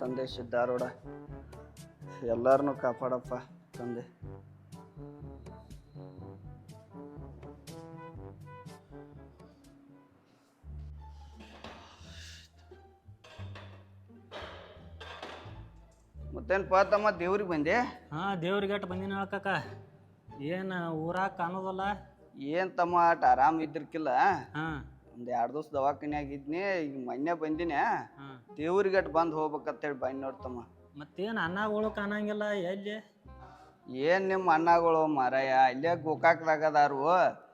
ತಂದೆ ಸಿದ್ಧಾರೂಢ. ಎಲ್ಲರನ್ನೂ ಕಾಪಾಡಪ್ಪ ತಂದೆ. ಮತ್ತೇನಪ್ಪ ತಮ್ಮ ದೇವ್ರಿಗೆ ಬಂದೆ? ಹಾ ದೇವ್ರಿಗೆ ಅಟ್ ಬಂದಿನ ಹೇಳ್ಕಕ್ಕ ಏನು ಊರಾಗ ಕಾಣೋದಲ್ಲ? ಏನು ತಮ್ಮ ಆಟ ಆರಾಮ್ ಇದ್ರಕ್ಕಿಲ್ಲ ಹಾ. ಒಂದು ಎರಡು ದಿವಸ ದವಾಖಾನ್ಯಾಗ ಆಗಿದ್ನಿ ಈಗ ಮೊನ್ನೆ ಬಂದಿನಿ. ಹಾ. ದೇವ್ರಿಗೆ ಅಟ್ ಬಂದು ಹೋಗ್ಬೇಕಂತೇಳಿ ಬಂದು ನೋಡ್ತಮ್ಮ ಮತ್ತೇನು ಅನ್ನಗಳು ಕಾಣಂಗಿಲ್ಲ ಎಲ್ಲಿ? ಏನ್ ನಿಮ್ಮ ಅಣ್ಣಗಳು ಮಾರಾಯ? ಇಲ್ಲೇ ಗೋಕಾಕ್ದಾಗದಾರು.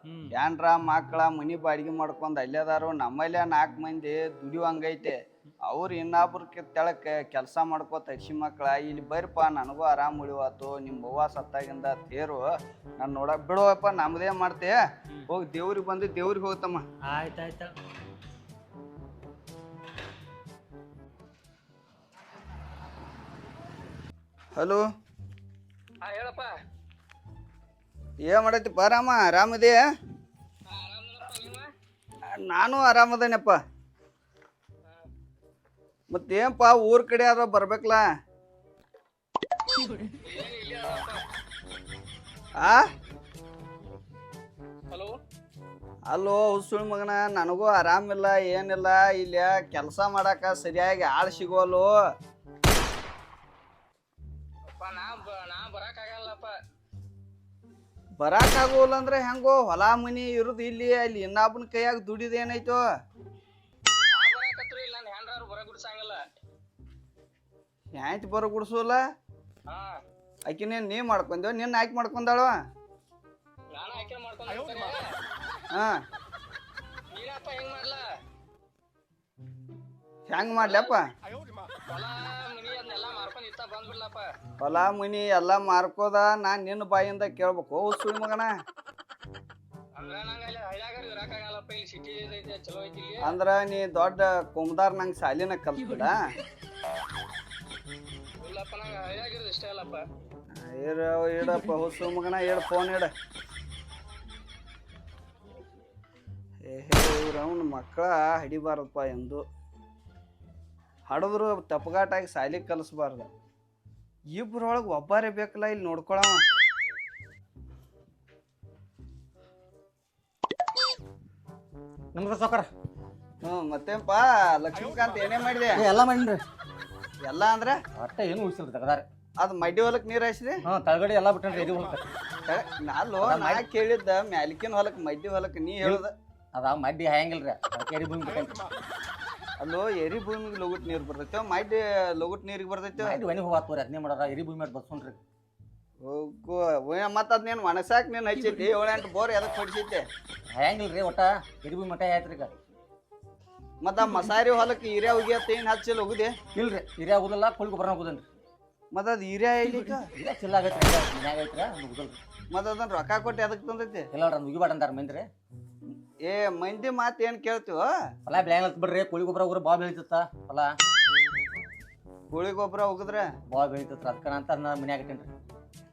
ಹ್ಮ್. ಏನ್ರ ಮಕ್ಕಳ ಮನಿ ಬಾಡಿಗೆ ಮಾಡ್ಕೊಂಡ್ ಅಲ್ಲೇದಾರು. ನಮ್ಮಲ್ಲೇ ನಾಲ್ಕು ಮಂದಿ ದುಡಿಯುವಂಗೈತೆ. ಅವ್ರು ಇನ್ನೊಬ್ರ ತೆಳಕ್ ಕೆಲಸ ಮಾಡ್ಕೋತ ಹಸಿ ಮಕ್ಕಳ ಇಲ್ಲಿ ಬರ್ರಿಪ್ಪ ನನಗೂ ಆರಾಮ್ ಉಳಿವಾತು. ನಿಮ್ಮ ಅವ್ವ ಸತ್ತಾಗಿಂದ ತೇರು. ನಾನು ನೋಡಕ್ ಬಿಡುವಪ್ಪ ನಮ್ದೇ ಮಾಡ್ತೆ. ಹೋಗಿ ದೇವ್ರಿಗೆ ಬಂದು ದೇವ್ರಿಗೆ ಹೋಗ್ತಮ್ಮ ಆಯ್ತಾಯ್ತ ಹಲೋ? ಹಾ ಹೇಳಪ್ಪ. ಏನ್ ಮಾಡೈತಿಪ್ಪ ಆರಾಮ? ಆರಾಮದೇ ನಾನು ಆರಾಮದೇನಪ್ಪ ಮತ್ತೇನಪ್ಪ ಊರ್ ಕಡೆ ಆದ್ರ ಬರ್ಬೇಕಲ್ಲ? ಆ? ಹಲೋ? ಅಲ್ಲೋ ಹುಸುಳ್ ಮಗನ ನನಗೂ ಆರಾಮಿಲ್ಲ ಏನಿಲ್ಲ ಇಲ್ಲಿ ಕೆಲಸ ಮಾಡಾಕ ಸರಿಯಾಗಿ ಆಳ್ ಸಿಗೋಲು ಬರಾಕ್ ಆಗೋಲ್ಲ ಅಂದ್ರೆ ಹೆಂಗೋ ಹೊಲ ಮನಿ ಇರುದು ಇಲ್ಲಿ ಅಲ್ಲಿ ಇನ್ನೊಬ್ಬನ ಕೈಯಾಗ ದುಡಿದೇನೈತೋ ಹ್ಯಾಂಟ್ ಬರ ಗುಡ್ಸೋಲ್ಲ ಆಕಿ ನೀನ್ ನೀ ಮಾಡ್ಕೊಂದೇವ ನಿನ್ನ ಆಯ್ಕೆ ಮಾಡ್ಕೊಂದಾಳ ಹಾ. ಹೆಂಗ್ ಮಾಡ್ಲಪ್ಪ? ಹೊಲ ಮನಿ ಎಲ್ಲ ಮಾರ್ಕೋದ, ನಾನ್ ನಿನ್ನ ಬಾಯಿಂದ ಕೇಳ್ಬೇಕು. ಸುಳಿ ಮಗನ. ಅಂದ್ರ ನೀ ದೊಡ್ಡ ಕುಂಬದಾರ್ ನಂಗೆ ಸಾಲಿನ ಇಲ್ಲಪ್ಪ ಇರ, ಇಡಪ್ಪ ಹೋ ಸುಳಿ ಮಗನ, ಇಡ ಫೋನ್ ಇಡ. ಏ ಅವನ ಮಕ್ಕಳ ಹಿಡಿಬಾರದಪ್ಪ ಎಂದು. ಹಡದ್ರು ತಪ್ಪಗಾಟಾಗಿ ಸಾಲಿ ಕಲಿಸ್ಬಾರ್ದು. ಇಬ್ಬರೊಳಗೆ ಒಬ್ಬರೇ ಬೇಕಲ್ಲ ಇಲ್ಲಿ ನೋಡ್ಕೊಳವ. ನಮ್ಗೆ ಸೌಕರ ಹ್ಞೂ ಮತ್ತೇನಪ್ಪ ಲಕ್ಷ್ಮೀಕಾಂತ್ ಏನೇ ಮಾಡಿದೆ? ಎಲ್ಲ ಮಾಡಿನ್ರಿ. ಎಲ್ಲ ಅಂದ್ರೆ? ಒಟ್ಟ ಏನು ಉಳಿಸಿಲ್ಲ ತಗದಾರೆ. ಅದು ಮಡ್ಡಿ ಹೊಲಕ್ಕೆ ನೀರು ಹಾಯಿಸಿದೆ? ಹ್ಞೂ ತಳಗಡೆ ಎಲ್ಲ ಬಿಟ್ಟನ್ರಿ ಇದು ಹೊಲಕ್ಕೆ ನಾಲು ನಾ ಕೇಳಿದ್ದ ಮ್ಯಾಲಿಕಿನ ಹೊಲಕ್ಕೆ ಮಡ್ಡಿ ಹೊಲಕ್ಕೆ ನೀ ಹೇಳುದ. ಅದ ಮಡ್ಡಿ ಹಾಯಂಗಿಲ್ರಿ ಕೆರಿ ಭೂಮಿ ಬಿಟ್ಟನ್ರಿ ಅಲ್ಲೋ ಎರಿ ಭೂಮಿಗೆ ಲಗುಟ್ ನೀರು ಬರ್ತೈತೆ ಮಡ್ಡಿ ಲಗುಟ್ ನೀರಿಗೆ ಬರ್ತೈತೆ? ಮಡ್ಡಿ ಒಣಗಿ ಹೋಗ್ತವ್ರಿ ಅದನ್ನೇ ಮಾಡೋದ ಎರಿ ಭೂಮಿ ಮಾಡಿ ಬಸ್ಕೊಂಡ್ರಿ ಹೋಗೋ ಮತ್ತೆ ಅದನ್ನೇನು ನೀನು ಮನಸಾಕ್ ನೀನು ಹಚ್ಚೈತಿ ಏಳೆಂಟು ಬೋರ್ ಎದಕ್ಕೆ ಹೊಡಿಸೈತೆ ರೀ ಒಟ್ಟ? ಎರಿ ಭೂಮಿ ಮಟ್ಟ ಆಯ್ತ್ರಿ ಈಗ. ಮತ್ತೆ ಮಸಾರಿ ಹೊಲಕ್ಕೆ ಹಿರಿಯ ಹೋಗ್ಯತ್ತ ಏನು ಹಚ್ಚಿ ಹೋಗುದೆ ಇಲ್ರಿ ಹಿರಿಯ ಆಗುದಿಲ್ಲ ಕುಳಿ ಗೊಬ್ಬರ ಹೋಗುದನ್ರಿ ಮತ್ತೆ ಅದು ಹಿರಿಯ ಈಗ? ಹಿರಿಯ ಚಿಲ್ಲ ಆಗೈತ್ರಿ ಮನ್ಯಾಗ ಐತ್ರಿ ಅದು ಮುಗ್ದಲ್ರಿ ಮತ್ತೆ ಅದನ್ನ ರೊಕ್ಕ ಕೊಟ್ಟು ಎದಕ್ಕೆ ತಂದೈತಿ? ಇಲ್ಲ ಅವ್ರ ಮುಗಿಬೇಡ ಅಂತಾರ ಮಂದ್ರಿ. ಏ ಮಂದಿ ಮಾತು ಏನು ಕೇಳ್ತೀವ? ಹೊಲ ಬ್ಲ್ಯಾಂಗ್ ಹತ್ ಬಿಡ್ರಿ ಕುಳಿ ಗೊಬ್ಬರ ಹೋಗ್ರಿ ಬಾ ಬೆಳಿತತ್ತ ಹೊಲ ಕೋಳಿ ಗೊಬ್ಬರ ಉಗಿದ್ರೆ? ಬಾ ಬೆಳಿತತ್ರ ಅದಕ್ಕ ಅಂತ ನಾ ಮನ್ಯಾಗ ಇಟ್ಟೇನ್ರಿ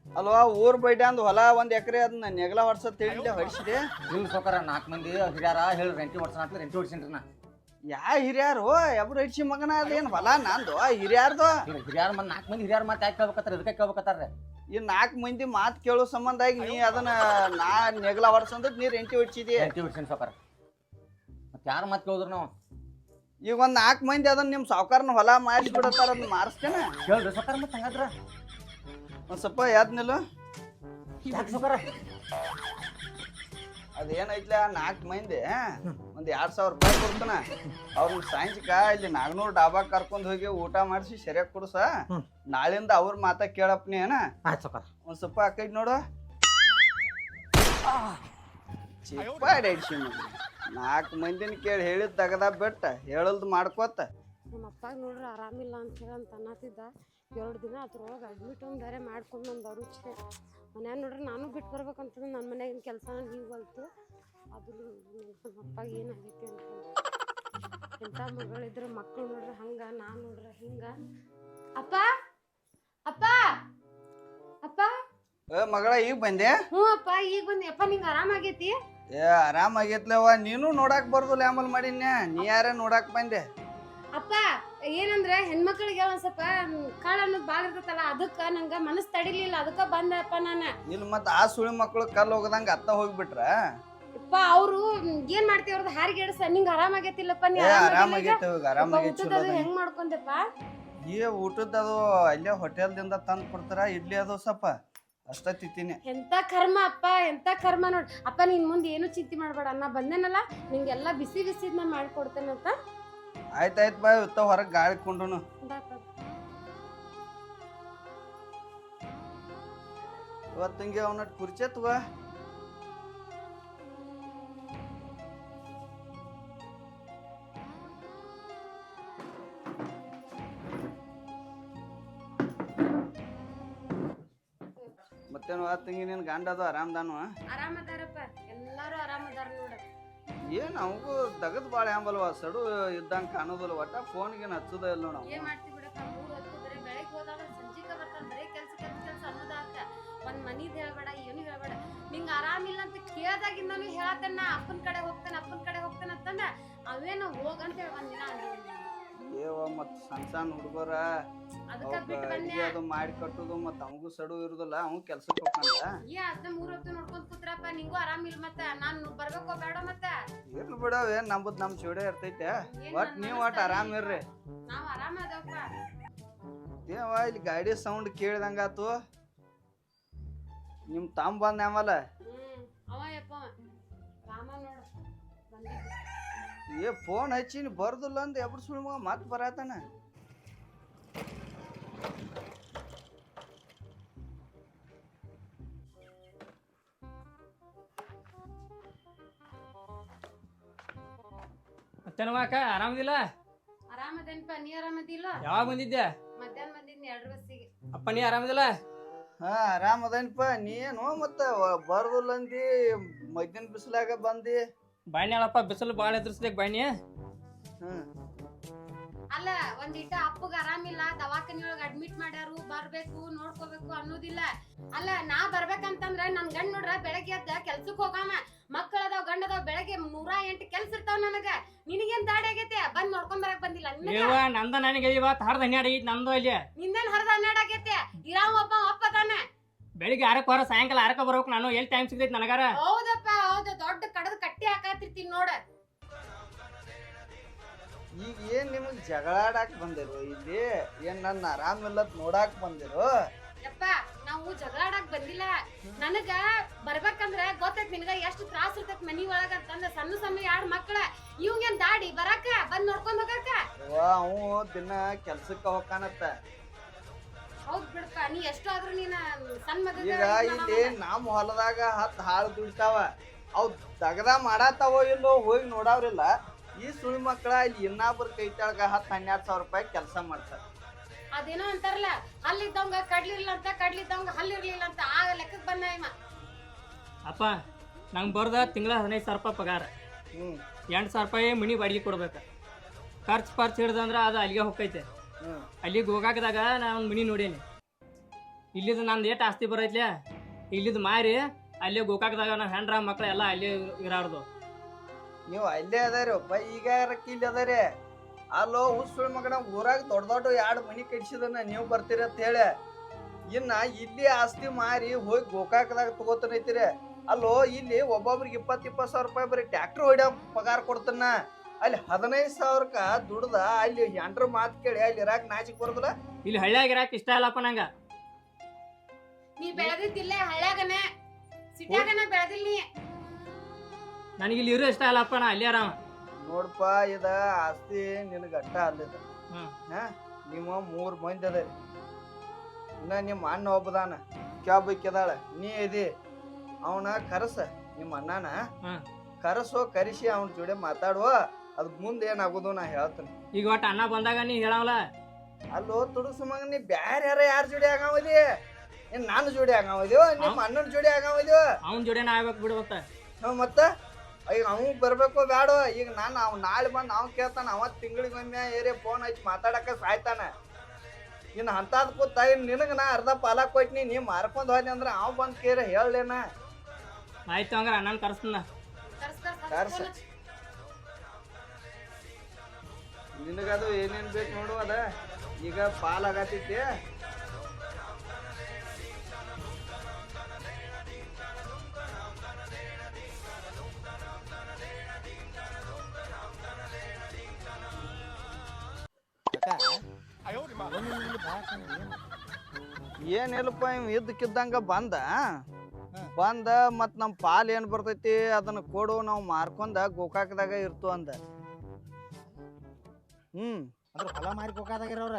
ಅಲ್ವಾ ಊರ್ ಬೈಡ ಅಂದ್ ಹೊಲ ಒಂದ್ ಎಕರೆ ಅದನ್ನ ನೆಗಲ ಹೊಡ್ಸ ತಿಳಿಲೆ ಹೊಡಿಸಿದೆ? ಇಲ್ಲ ಸೋಕಾರ ನಾಲ್ಕು ಮಂದಿ ಹಿರಿಯಾರ ಹೇಳಿ ರೆಂಟಿ ಹೊಡ್ಸಣ ಅಂತ ರೆಂಟಿ ಹೊಡ್ಸೇನ್ರಿ ನಾ. ಯಾ ಹಿರಿಯಾರು? ಎಬ್ರು ಹಿಡ್ಸಿ ಮಗನ ಅದೇನ್ ಹೊಲ ನಂದು? ಹಿರಿಯಾರ್ದು? ಹಿರಿಯಾರ ಮಂದಿ ನಾಲ್ಕು ಮಂದಿ ಹಿರಿಯಾರ ಮಾತು ಯಾಕೆ ಕೇಳ್ಬೇಕತ್ತಾರ ಇದಕ್ಕೆ ಕೇಳ್ಬೇಕತ್ತಾರ ಈ ನಾಲ್ಕು ಮಂದಿ ಮಾತು ಕೇಳೋ ಸಂಬಂಧಾಗಿ ನೀ ಅದನ್ನ ನಾ ನೆಗಲ ಹೊಡ್ಸಂದ್ ನೀರ್ ಎಂಟಿ ಹೊಡ್ಸಿದಿ? ಎಂಟಿ ಹೊಡ್ಸೇನ್ ಮತ್ತೆ ಯಾರು ಮಾತು ಕೇಳಿದ್ರು ನಾವು? ಈಗ ಒಂದ್ ನಾಲ್ಕು ಮಂದಿ ಅದನ್ನ ನಿಮ್ ಸಾವುಕಾರನ ಹೊಲ ಮಾಡಿ ಬಿಡತ್ತಾರ ಅದನ್ನ ಮಾರಿಸ್ತೇನೆ? ಕೇಳ್ರಿ ಸೋಕಾರ ಮತ್ತೆ ಹಂಗಾದ್ರ. ಒಂದ್ ಸ್ವಲ್ಪ ಯಾದ್ನಿಲ್ಲ? ಯಾಕೆ ಅದೇನೈತ್ಲ ನಾಲ್ಕು ಮಂದಿ ಒಂದು ಎರಡು ಸಾವಿರ ರೂಪಾಯಿ ಕೊಡ್ತಾನ. ಅವ್ರು ಸಾಯಂಕಾಲ ಇಲ್ಲಿ ನಾಗ್ನೂರ್ ಡಾಬಾ ಕರ್ಕೊಂಡು ಹೋಗಿ ಊಟ ಮಾಡಿಸಿ ಸರಿಯಾಗಿ ಕೊಡ್ಸ. ನಾಳಿಂದ ಅವ್ರ ಮಾತ ಕೇಳಪ್ಪ ನೀ ಏನ? ಒಂದು ಸ್ವಲ್ಪ ಕೈ ನೋಡು. ಚಿಪ್ಪಾಡಿ ನಾಲ್ಕು ಮಂದಿನ ಕೇಳಿ ಹೇಳಿದ್ ತಗದ ಬೆಟ್ಟ ಹೇಳಲ್ದು ಮಾಡ್ಕೋತ ನಮ್ಮ ಅಪ್ಪಾಗ ನೋಡ್ರಿ ಆರಾಮಿಲ್ಲ ಅಂತ ಹೇಳಿ ಅಂತ ಅನ್ನತ್ತಿದ್ದ ಎರಡು ದಿನ ಅದ್ರೊಳಗೆ ಅಡ್ಮಿಟ್ ಒಂದು ಬೇರೆ ಮಾಡ್ಕೊಂಡು ನಂದು ಅರುಚಿ ಮನ್ಯಾಗ ನೋಡ್ರಿ ನಾನು ಬಿಟ್ಟು ಬರ್ಬೇಕಂತಂದ್ರೆ ನನ್ನ ಮನ್ಯಾಗಿನ ಕೆಲಸ ನೀವು ಬಲ್ತು ಅದು ನಮ್ಮ ಅಪ್ಪಾಗ ಏನಾಗೈತಿ ಅಂತ. ಎಂಥ ಮಗಳಿದ್ರೆ ಮಕ್ಕಳು ನೋಡ್ರಿ ಹಂಗೆ ನಾನು ನೋಡ್ರಿ ಹಿಂಗೆ. ಅಪ್ಪ ಅಪ್ಪ ಅಪ್ಪ. ಮಗಳ ಈಗ ಬಂದೆ? ಹ್ಞೂ ಅಪ್ಪ ಈಗ ಬಂದೆ. ಅಪ್ಪ ನಿಂಗೆ ಆರಾಮಾಗೈತಿ ಏ ಆರಾಮ್ ಆಗೈತ್ಲವ ನೀನು ನೋಡಾಕ್ ಬರ್ದು ಲ್ಯಾಮಲ್ ಮಾಡಿನ್ಯ? ನೀ ಯಾರ ನೋಡಾಕ್ ಬಂದೆ? ಅಪ್ಪ ಏನಂದ್ರೆ ಹೆಣ್ಮಕ್ಳಿಗೆ ಒಂದ್ ಸ್ವಲ್ಪ ಕಾಳ ಅನ್ನೋದು ಭಾಳ ಇರ್ತೈತಲ್ಲ ಅದಕ್ಕ ನಂಗ ಮನಸ್ ತಡಿಲಿಲ್ಲ ಅದಕ್ಕ ಬಂದಪ್ಪ ನಾನು. ಇಲ್ಲಿ ಮತ್ತ ಆ ಸುಳಿ ಮಕ್ಳು ಕಲ್ಲು ಹೋಗದಂಗ ಅತ್ತ ಹೋಗ್ಬಿಟ್ರ? ಅಪ್ಪ ಅವರು ಏನ್ ಮಾಡ್ತೀವಿ ಅವ್ರದ್ದು ಹಾರಿಗೆ ಇಡ್ಸ ನಿಂಗೆ ಆರಾಮಾಗೈತಿಲ್ಲಪ್ಪ ನೀ ಏ ಆರಾಮಾಗಿಲ್ಲ ಆರಾಮ್ ಈಗ? ಆಗೈತೆ ಇವಾಗ ಅಪ್ಪ, ಆರಾಮ್ ಆಗೈತೆ ಊಟದ ಚಲೋ ಅದು ಅದ. ಹೆಂಗ್ ಮಾಡ್ಕೊಂಡೆಪ್ಪ? ಏ ಊಟದ ಅದು ಅಲ್ಲೇ ಹೋಟೆಲ್ದಿಂದ ತಂದು ಕೊಡ್ತಾರ ಇಡ್ಲಿ ಅದು ಸ್ವಲ್ಪ? ಅಷ್ಟ ತಿಂತೀನಿ. ಎಂತ ಕರ್ಮ ಅಪ್ಪ ಎಂತ ಕರ್ಮ ನೋಡ್. ಅಪ್ಪ ನಿನ್ ಮುಂದೆ ಏನು ಚಿಂತೆ ಮಾಡ್ಬೇಡ ನಾ ಬಂದೇನಲ್ಲ ನಿಂಗೆಲ್ಲ ಬಿಸಿ ಬಿಸಿದ್ನ ಮಾಡ್ಕೊಡ್ತೇನಂತ. ಆಯ್ತಾಯ್ತು ಬಾ ಇತ್ತ ಹೊರಗೆ ಗಾಳಿ ಬಾಪ. ಇವತ್ತಂಗೆ ಅವನ ಕುರ್ಚೆ ತಗೋ ಮತ್ತೇನು ತಂಗಿ ನಿನ್ ಗಂಡ ಅದು ಆರಾಮದಾರಪ್ಪ ಎಲ್ಲರೂ ಆರಾಮದಾರ ನೋಡ. ಏನ್ ಅವಗೂ ತಗದ್ ಬಾಳ ಆಂಬಲ್ವ ಸಡು ಇದ್ದಂಗ ಕಾಣೋದಲ್ಲ ಒಟ್ಟ ಫೋನ್ಗೆ ಹಚ್ಚುದ ಇಲ್ಲ ನಾವು ಏನ್ ಮಾಡ್ತಿ ಬಿಡಪ್ಪ ಮೂರ್ ಹೊತ್ತು ಬರೀ ಬೆಳಗ್ಗೆ ಹೋದಾಗ ಸಂಜಿಕ ಬರ್ತಾನ ಬರೀ ಕೆಲ್ಸ ಕೆಲ್ಸ ಕೆಲ್ಸ ಅನ್ನೋದಾತ ಒಂದ್ ಮನಿದ್ ಹೇಳ್ಬೇಡ ಏನು ಹೇಳ್ಬೇಡ. ನಿಂಗ ಆರಾಮಿಲ್ಲ ಅಂತ ಕೇಳ್ದಾಗಿಂದನು ಹೇಳತ್ತನ್ನ ಅಪ್ಪನ ಕಡೆ ಹೋಗ್ತಾನೆ ಅಪ್ಪನ ಕಡೆ ಹೋಗ್ತಾನ ಅಂತಂದ ಅವೇನು ಹೋಗಂತ ಹೇಳಿ ಒಂದಿನ ಅಂದಿಲ್ಲ. ಏವ ಮತ್ ಸಣ್ಣ ಸಣ್ಣ ಹುಡುಗರ ಅದಕ್ಕ ಬಿಟ್ಟು ಬಂದೆ ಅದು ಮಾಡಿ ಕಟ್ಟುದು ಮತ್ ಅವಂಗೂ ಸಡು ಇರುದಿಲ್ಲ ಅವ್ನು ಕೆಲ್ಸಕ್ಕೆ ಹೋಗ್ಕೊಂಡ ಏ ಅದ್ನ ಮೂರ್ ಹೊತ್ತು ನೋಡ್ಕೊಂಡ್ ಕೂತ್ರಪ್ಪ ನಿಂಗೂ ಆರಾಮಿಲ್ಲ ಮತ್ತ? ನಾನ್ ಬರ್ಬೇಕೋ ಬೇಡ ಮತ್ತ? ಇರ್ಲಿ ಬಿಡವ ಏನ್ ನಂಬುದ್ ನಮ್ ಇರ್ತೈತೆ. ಒಟ್ ನೀವ್ ಒಟ್ ಆರಾಮ್ ಇರ್ರಿ. ನಾವ್ ಆರಾಮ ಅದಪ್ಪ ಏವ ಇಲ್ಲಿ ಗಾಡಿ ಸೌಂಡ್ ಕೇಳ್ದಂಗಾತು. ನಿಮ್ ತಮ್ಮ ಬಂದ ಅವ ಯಪ್ಪ. ಏ ಫೋನ್ ಹಚ್ಚಿನ ಬರ್ದಿಲ್ಲ ಅಂದ್ ಎಬ್ರು ಸುಳ್ಳು ಮಗ ಮತ್ತೆ ಬರತಾನ ಮತ್ತೇನವಾಕ ಆರಾಮದಿಲ್ಲ? ಆರಾಮದೇನಪ್ಪ ನೀ ಆರಾಮದಿಲ್ಲ? ಯಾವಾಗ ಬಂದಿದ್ದೆ ಮಧ್ಯಾಹ್ನ ಬಂದಿದ್ನಿ ಎರಡು ಬಸ್ಸಿಗೆ. ಅಪ್ಪ ನೀ ಆರಾಮದಿಲ್ಲ? ಹಾ ಆರಾಮದೇನಪ್ಪ ನೀ ಏನು ಮತ್ತ ಬರ್ದಿಲ್ಲ ಅಂದಿ ಮಧ್ಯಾಹ್ನ ಬಿಸಿಲಾಗ ಬಂದಿ. ಬಾಯ್ನಿ ಹೇಳಪ್ಪ ಬಿಸಿಲು ಭಾಳ ಎದುರಿಸ್ಬೇಕು ಬಾಯ್ನಿ ಹ್ಮ್. ಅಲ್ಲ ಒಂದಿಟ ಅಪ್ಪಗ ಆರಾಮಿಲ್ಲ ದವಾಖಾನಿ ಒಳಗ ಅಡ್ಮಿಟ್ ಮಾಡ್ಯಾರು ಬರ್ಬೇಕು ನೋಡ್ಕೋಬೇಕು ಅನ್ನೋದಿಲ್ಲ. ಅಲ್ಲ ನಾ ಬರ್ಬೇಕಂತಂದ್ರ ನನ್ ಗಂಡ ನೋಡ್ರ ಬೆಳಗ್ಗೆ ಎದ್ದ ಕೆಲ್ಸಕ್ ಹೋಗಾಮ. ಮಕ್ಕಳದ ಗಂಡದ ಬೆಳಗ್ಗೆ ನೂರಾ ಎಂಟು ಕೆಲ್ಸ ಇರ್ತಾವ ನನಗ. ನಿನಗೇನ್ ದಾಡಿ ಆಗೈತೆ? ಬಂದ್ ನೋಡ್ಕೊಂಡ್ ಬರಕ್ ಬಂದಿಲ್ಲ. ನಿನಗ? ನೀವ ನಂದ ನನಗೆ ಇವತ್ತು ಹರ್ದ ಹನ್ನೆರಡು ಐತಿ ನಂದು ಇಲ್ಲಿ ನಿಂದೇನ್ ಹರ್ದ ಹನ್ನೆರಡು ಆಗೈತೆ? ಇರಾವ್ ಒಬ್ಬ ಅಪ್ಪ ತಾನೆ. ಬೆಳಿಗ್ಗೆ ಆರಕ್ಕೆ ಹೊರ ಸಾಯಂಕಾಲ ಆರಕ್ಕೆ ಬರೋಕ್ ನಾನು ಎಲ್ಲಿ ಟೈಮ್ ಸಿಗ್ತೈತಿ ನನಗಾರ? ಹೌದಪ್ಪ ಹೌದು. ದೊಡ್ಡ ಕಡದ ಕಟ್ಟಿ ಹಾಕಾತಿರ್ತೀನಿ ನೋಡ. ಈಗ ಏನ್ ನಿಮಗ್ ಜಗಳಾಡಾಕ್ ಬಂದಿರು? ಇಲ್ಲಿ ಏನ್ ನನ್ನ ಆರಾಮಿಲ್ಲತ್ ನೋಡಾಕ್ ಬಂದಿರು? ಯಪ್ಪ ನಾವು ಜಗಳಾಡಕ್ ಬಂದಿಲ್ಲ. ನನಗ ಬರ್ಬೇಕಂದ್ರ ಗೊತ್ತೈತ್ ನಿನಗ ಎಷ್ಟು ತ್ರಾಸ ಇರ್ತೈತ್ ಮನಿ ಒಳಗ ಅಂತಂದ್ರ ಸಣ್ಣ ಸಣ್ಣ ಎರಡ್ ಮಕ್ಳ. ಇವಂಗೇನ್ ದಾಡಿ ಬರಾಕ ಬಂದ್ ನೋಡ್ಕೊಂಡ್ ಹೋಗಾಕ? ಅವ್ವ, ಅವು ದಿನ ಕೆಲ್ಸಕ್ಕ ಹೋಗ್ಕಾನತ್ತ. ಹೌದ್ ಬಿಡಪ್ಪ ನೀ ಎಷ್ಟಾದ್ರೂ ನೀನ ಸಣ್ಣ ಈಗ ಇಲ್ಲಿ ನಮ್ಮ ಹೊಲದಾಗ ಹತ್ತು ಹಾಳು ದುಡಿತಾವ ಅವ್ ದಗದ ಮಾಡಾತಾವೋ ಇಲ್ಲೋ ಹೋಗಿ ನೋಡಾವ್ರಿಲ್ಲ. ಈ ಸುಳಿ ಮಕ್ಕಳ ಇಲ್ಲಿ ಇನ್ನೊಬ್ರ ಕೈ ಕೆಳಗ ಹತ್ತು ಹನ್ನೆರಡು ಸಾವಿರ ರೂಪಾಯಿ ಕೆಲಸ ಮಾಡ್ತಾರ. ಅದೇನೋ ಅಂತಾರಲ್ಲ ಹಲ್ಲಿದ್ದವಂಗ ಕಡ್ಲಿಲ್ಲ ಅಂತ ಕಡ್ಲಿದ್ದವಂಗ ಹಲ್ಲಿರ್ಲಿಲ್ಲ ಅಂತ ಆ ಲೆಕ್ಕಕ್ಕೆ ಬಂದ ಇವ. ಅಪ್ಪ ನಂಗೆ ಬರ್ದ ತಿಂಗಳ ಹದಿನೈದು ಸಾವಿರ ರೂಪಾಯಿ ಪಗಾರ. ಹ್ಞೂ ಎಂಟು ಸಾವಿರ ರೂಪಾಯಿ ಮಣಿ ಬಾಡಿಗೆ ಕೊಡ್ಬೇಕು. ಖರ್ಚು ಪರ್ಚು ಹಿಡ್ದಂದ್ರೆ ಅದು ಅಲ್ಲಿಗೆ ಹೋಗೈತೆ ಅಲ್ಲಿಗೆ ಹೋಗಾಕದಾಗ ನಾ ಒಂದು ಮನಿ ನೋಡೇನಿ. ಇಲ್ಲಿದ ನಂದು ಏಟ್ ಆಸ್ತಿ ಬರೈತ್ಲೆ? ಇಲ್ಲಿದ್ ಮಾರಿ, ಅಲ್ಲೇ ಗೋಕಾಕದಾಗ ನಾವು ಹೆಂಡ್ರ ಮಕ್ಳು ಎಲ್ಲ ಅಲ್ಲೇ ಇರಾರ್ದು ನೀವು ಅಲ್ಲೇ ಅದಾರಿ ಒಬ್ಬ, ಈಗ ಇಲ್ಲಿ ಅದಾರಿ? ಅಲ್ಲೋ ಉಸುಳಿ ಮಗನ ಊರಾಗ ದೊಡ್ಡ ದೊಡ್ಡ ಎರಡು ಮನಿ ಕಟ್ಸಿದನ ನೀವು ಬರ್ತೀರಿ ಅಂತ ಹೇಳಿ. ಇನ್ನ ಇಲ್ಲಿ ಆಸ್ತಿ ಮಾರಿ ಹೋಗಿ ಗೋಕಾಕದಾಗ ತಗೋತಾನೈತಿರಿ. ಅಲ್ಲೋ ಇಲ್ಲಿ ಒಬ್ಬೊಬ್ರಿಗೆ ಇಪ್ಪತ್ತು ಇಪ್ಪತ್ತು ಸಾವಿರ ರೂಪಾಯಿ ಬರೀ ಟ್ಯಾಕ್ಟ್ರ್ ಹೊಡ್ಯ ಪಗಾರ ಕೊಡ್ತಾನ. ಅಲ್ಲಿ ಹದಿನೈದು ಸಾವಿರಕ್ಕ ದುಡ್ದ ಅಲ್ಲಿ ಎಂಟ್ರ ಮಾತು ಕೇಳಿ ಅಲ್ಲಿ ಇರಾಕ್ ನಾಚಿಕ್ ಬರೋದಿಲ್ಲ. ಇಲ್ಲಿ ಹಳ್ಳ್ಯಾಗ ಇರಾಕ್ ಇಷ್ಟ ಇಲ್ಲಪ್ಪ ನಂಗ. ನೀ ಬೆಳೆದಿದ್ದಿಲ್ಲ ಹಳ್ಳ್ಯಾಗನೆ. ಸಿಟ್ಯಾಗನ ಬೆಳೆದಿಲ್ಲ ನೀ. ನನಗೆ ಇಲ್ಲಿ ಇರೋ ಇಷ್ಟ ಇಲ್ಲಪ್ಪ ನಾ ಅಲ್ಲಿ ಆರಾಮ. ನೋಡಪ್ಪ ಇದ ಆಸ್ತಿ ನಿನಗೆ ಅಷ್ಟ ಅಲ್ಲಿದ. ಹ್ಮ್. ಹಾ ನಿಮ್ಮ ಮೂರು ಮಂದಿ ಅದ ಇನ್ನ ನಿಮ್ಮ ಅಣ್ಣ ಒಬ್ಬದಾನ. ಕ್ಯಾಬಕ್ಕಿದಾಳ ನೀ ಇದಿ. ಅವನ ಕರೆಸ ನಿಮ್ಮ ಅಣ್ಣನ. ಹ್ಮ್. ಕರಸೋ ಕರೆಸಿ ಅವನ ಜೋಡಿ ಮಾತಾಡುವ. ಅದ್ ಮುಂದೆ ಏನಾಗೋದು ನಾ ಹೇಳ್ತೀನಿ. ಈಗ ಒಟ್ಟು ಅಣ್ಣ ಬಂದಾಗ ನೀ ಹೇಳವಲ್ಲ? ಅಲ್ಲೋ ತುಡುಸು ಮಗ ನೀ ಬ್ಯಾರೆ ಯಾರ ಯಾರ ಜೋಡಿ ಆಗವದಿ ಏನ್ ನಾನು ಜೋಡಿ ಆಗವದ್ಯೋ ನಿಮ್ಮ ಅಣ್ಣನ ಜೋಡಿ ಆಗವದ್ಯೋ ಅವ್ನ ಜೋಡಿನ ಆಗ್ಬೇಕು ಬಿಡು ಮತ್ತ. ನಾವ್ ಮತ್ತ? ಈಗ ಅವ್ ಬರ್ಬೇಕು ಬ್ಯಾಡ ಈಗ ನಾನು ಅವ್ ನಾಳೆ ಬಂದು ಅವ್ ಕೇಳ್ತಾನ ಅವ ತಿಂಗಳಿಗೊಮ್ಮೆ ಒಮ್ಮೆ ಏರಿಯ ಫೋನ್ ಹಚ್ಚಿ ಮಾತಾಡಕ ಸಾಯ್ತಾನ. ಇನ್ನು ಅಂತಾದ್ ಕೂತ ನಿನಗೆ ನಿನಗ ನಾ ಅರ್ಧ ಪಾಲ ಕೊಟ್ನಿ ನೀ ಮಾರ್ಕೊಂಡ್ ಹೋದ್ನಿ ಅಂದ್ರೆ ಅವ್ ಬಂದ್ ಕೇರ ಹೇಳೇನ ಆಯ್ತು ಹಂಗಾರ ಅಣ್ಣನ ಕರ್ಸ್ತನ ಕಾರ್ಸ. ನಿನಗದು ಏನೇನು ಬೇಕು ನೋಡು ಅದ. ಈಗ ಪಾಲ್ ಆಗತೈತಿ. ಏನಿಲ್ಲಪ್ಪ ಇವ್ ಇದ್ದಕ್ಕಿದ್ದಂಗ ಬಂದ. ಬಂದ ಮತ್ ನಮ್ ಪಾಲ್ ಏನ್ ಬರ್ತೈತಿ ಅದನ್ನ ಕೊಡು, ನಾವು ಮಾರ್ಕೊಂಡ ಗೋಕಾಕದಾಗ ಇರ್ತು ಅಂದ. ಹ್ಮ್. ಅದ್ರ ಹೊಲ ಮಾರಿ ಗೋಕಾದಾಗಿರವ್ರ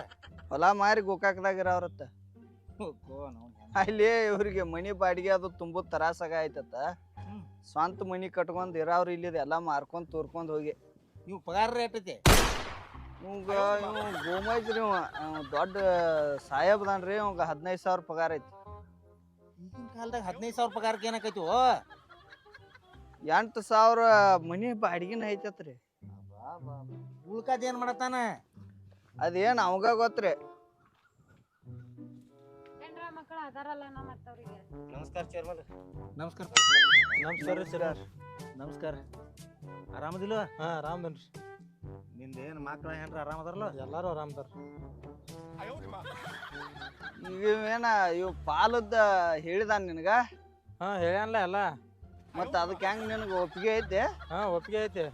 ಹೊಲ ಮಾರಿ ಗೋಕಾಕದಾಗ ಇರೋರತ್ತ ಅಲ್ಲಿ ಇವ್ರಿಗೆ ಮನಿ ಬಾಡಿಗೆ ಅದು ತುಂಬ ತರಾಸಾಗ ಆಯ್ತತ್ತ ಹ್ಮ್. ಸ್ವಂತ ಮನಿ ಕಟ್ಕೊಂಡ್ ಇರೋರು ಇಲ್ಲಿದ ಎಲ್ಲಾ ಮಾರ್ಕೊಂಡ್ ತೂರ್ಕೊಂಡ್ ಹೋಗಿ. ನೀವು ಪಗಾರ ರೇಟ್ ಐತಿ? ಇವಂಗ ಇವ್ ಇವ್ ದೊಡ್ಡ ಸಾಹೇಬ್ದಾನ್ರಿ ಅವಂಗ ಹದಿನೈದು ಸಾವಿರ ಪಗಾರ ಐತಿ. ಈಗಿನ ಕಾಲದಾಗ ಹದಿನೈದು ಸಾವಿರ ಪಗಾರಕ್ಕೆ ಏನಾಕೈತಿ ಎಂಟು ಸಾವಿರ ಮನಿ ಬಾಡಿಗೆನ ಐತತ್ರಿ. ಉಳ್ಕಾದ ಏನ್ ಮಾಡತಾನ ಅದೇನ್ ಅವಾಗ ಗೊತ್ತ್ರಿ. ಹೆಣ್ರ ಮಕ್ಕಳು ಅದಾರಲ್ಲ ನಮ್ಮ ಮತ್ತವ್ರಿಗೆ ನಮಸ್ಕಾರ ಚೇರ್ಮನ್. ನಮಸ್ಕಾರ. ನಮಸ್ಕಾರ ಸರ್. ನಮಸ್ಕಾರ. ಆರಾಮದಿಲ್ಲ ಹಾ ಆರಾಮದೇನ್ರಿ ನಿಂದೇನ್ ಮಕ್ಳ ಏನ್ರ ಆರಾಮದಾರಲ್ಲ ಎಲ್ಲಾರು ಆರಾಮದಾರ ಇವೇನ ಇವ್ ಪಾಲದ ಹೇಳಿದಾನ ನಿನಗ? ಹಾ ಹೇಳ್ಯಾನ್ಲ ಎಲ್ಲ. ಮತ್ತ ಅದಕ್ಕೆ ಹೆಂಗ್ ನಿನಗ ಒಪ್ಪಿಗೆ ಐತೆ? ಹಾ ಒಪ್ಪಿಗೆ ಐತಿ.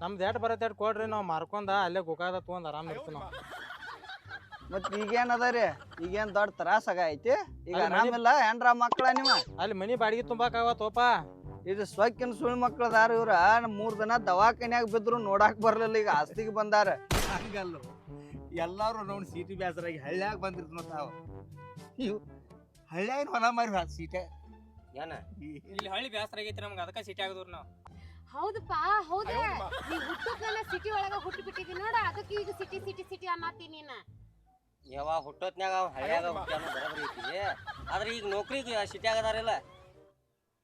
ನಮ್ದು ಎಟ್ ಬರತ್ತೆ ಎಟ್ ಕೊಡ್ರಿ ನಾವು ಮಾರ್ಕೊಂಡ ಅಲ್ಲೇ ಗುಕಾದ ತೊಗೊಂಡ್ ಆರಾಮ್ ಇರ್ತೀವಿ ನಾವು. ಮತ್ ಈಗೇನ್ ಅದ ರೀ? ಈಗೇನ್ ದೊಡ್ಡ ತ್ರಾಸಾಗ ಐತಿ? ಈಗ ಅಲ್ಲಿ ಮನಿ- ಆರಾಮಿಲ್ಲ ಹೆಂಡ್ರ ಮಕ್ಕಳ ನಿಮ್ಮ ಅಲ್ಲಿ ಮನಿ ಬಾಡಿಗೆ ತುಂಬಾಕಾಗತ್ತೋಪ ಇದು ಸ್ವಕ್ಕಿನ ಸುಳ್ ಮಕ್ಕಳದಾರ ಇವ್ರ? ಮೂರ್ ದಿನ ದವಾಖಾನ್ಯಾಗ ಬಿದ್ರು ನೋಡಾಕ್ ಬರ್ಲಿಲ್ಲ ಈಗ ಆಸ್ತಿಗೆ ಬಂದಾರ. ಹಂಗಲ್ಲ ಎಲ್ಲಾರು ನೋಡಿ ಸೀಟಿ ಬೇಸರಾಗಿ ಹಳ್ಳ್ಯಾಗ ಬಂದಿರ್ತ ತಾವು ಇವ್ ಹಳ್ಳ್ಯಾಗ ಹೊಲ ಮಾರಿ ಸೀಟೆ. ಏನ? ಇಲ್ಲಿ ಹಳ್ಳಿ ಬ್ಯಾಸರ ಆಗೈತಿ ನಮ್ಗೆ ಅದಕ್ಕೆ ಸಿಟಿ ಆಗದವ್ರು ನಾವು. ಹೌದಪ್ಪ ಹೌದು. ಸಿಟಿ ಒಳಗ ಹುಟ್ಟಿ ಬಿಟ್ಟಿದಿ ನೋಡ ಅದಕ್ಕೆ ಈಗ ಸಿಟಿ ಸಿಟಿ ಸಿಟಿ ಅನ್ನತ್ತಿ ನೀನ. ಯಾವಾಗ ಹುಟ್ಟೋತ್ನ್ಯಾಗ ಅವ ಹಳ್ಯಾಗ ಹುಟ್ಟ್ಯಾನ ಬರಬರಿ ಐತಿ. ಆದ್ರೆ ಈಗ ನೌಕರಿ ಸಿಟ್ಯಾಗ ಅದಾರಿಲ್ಲ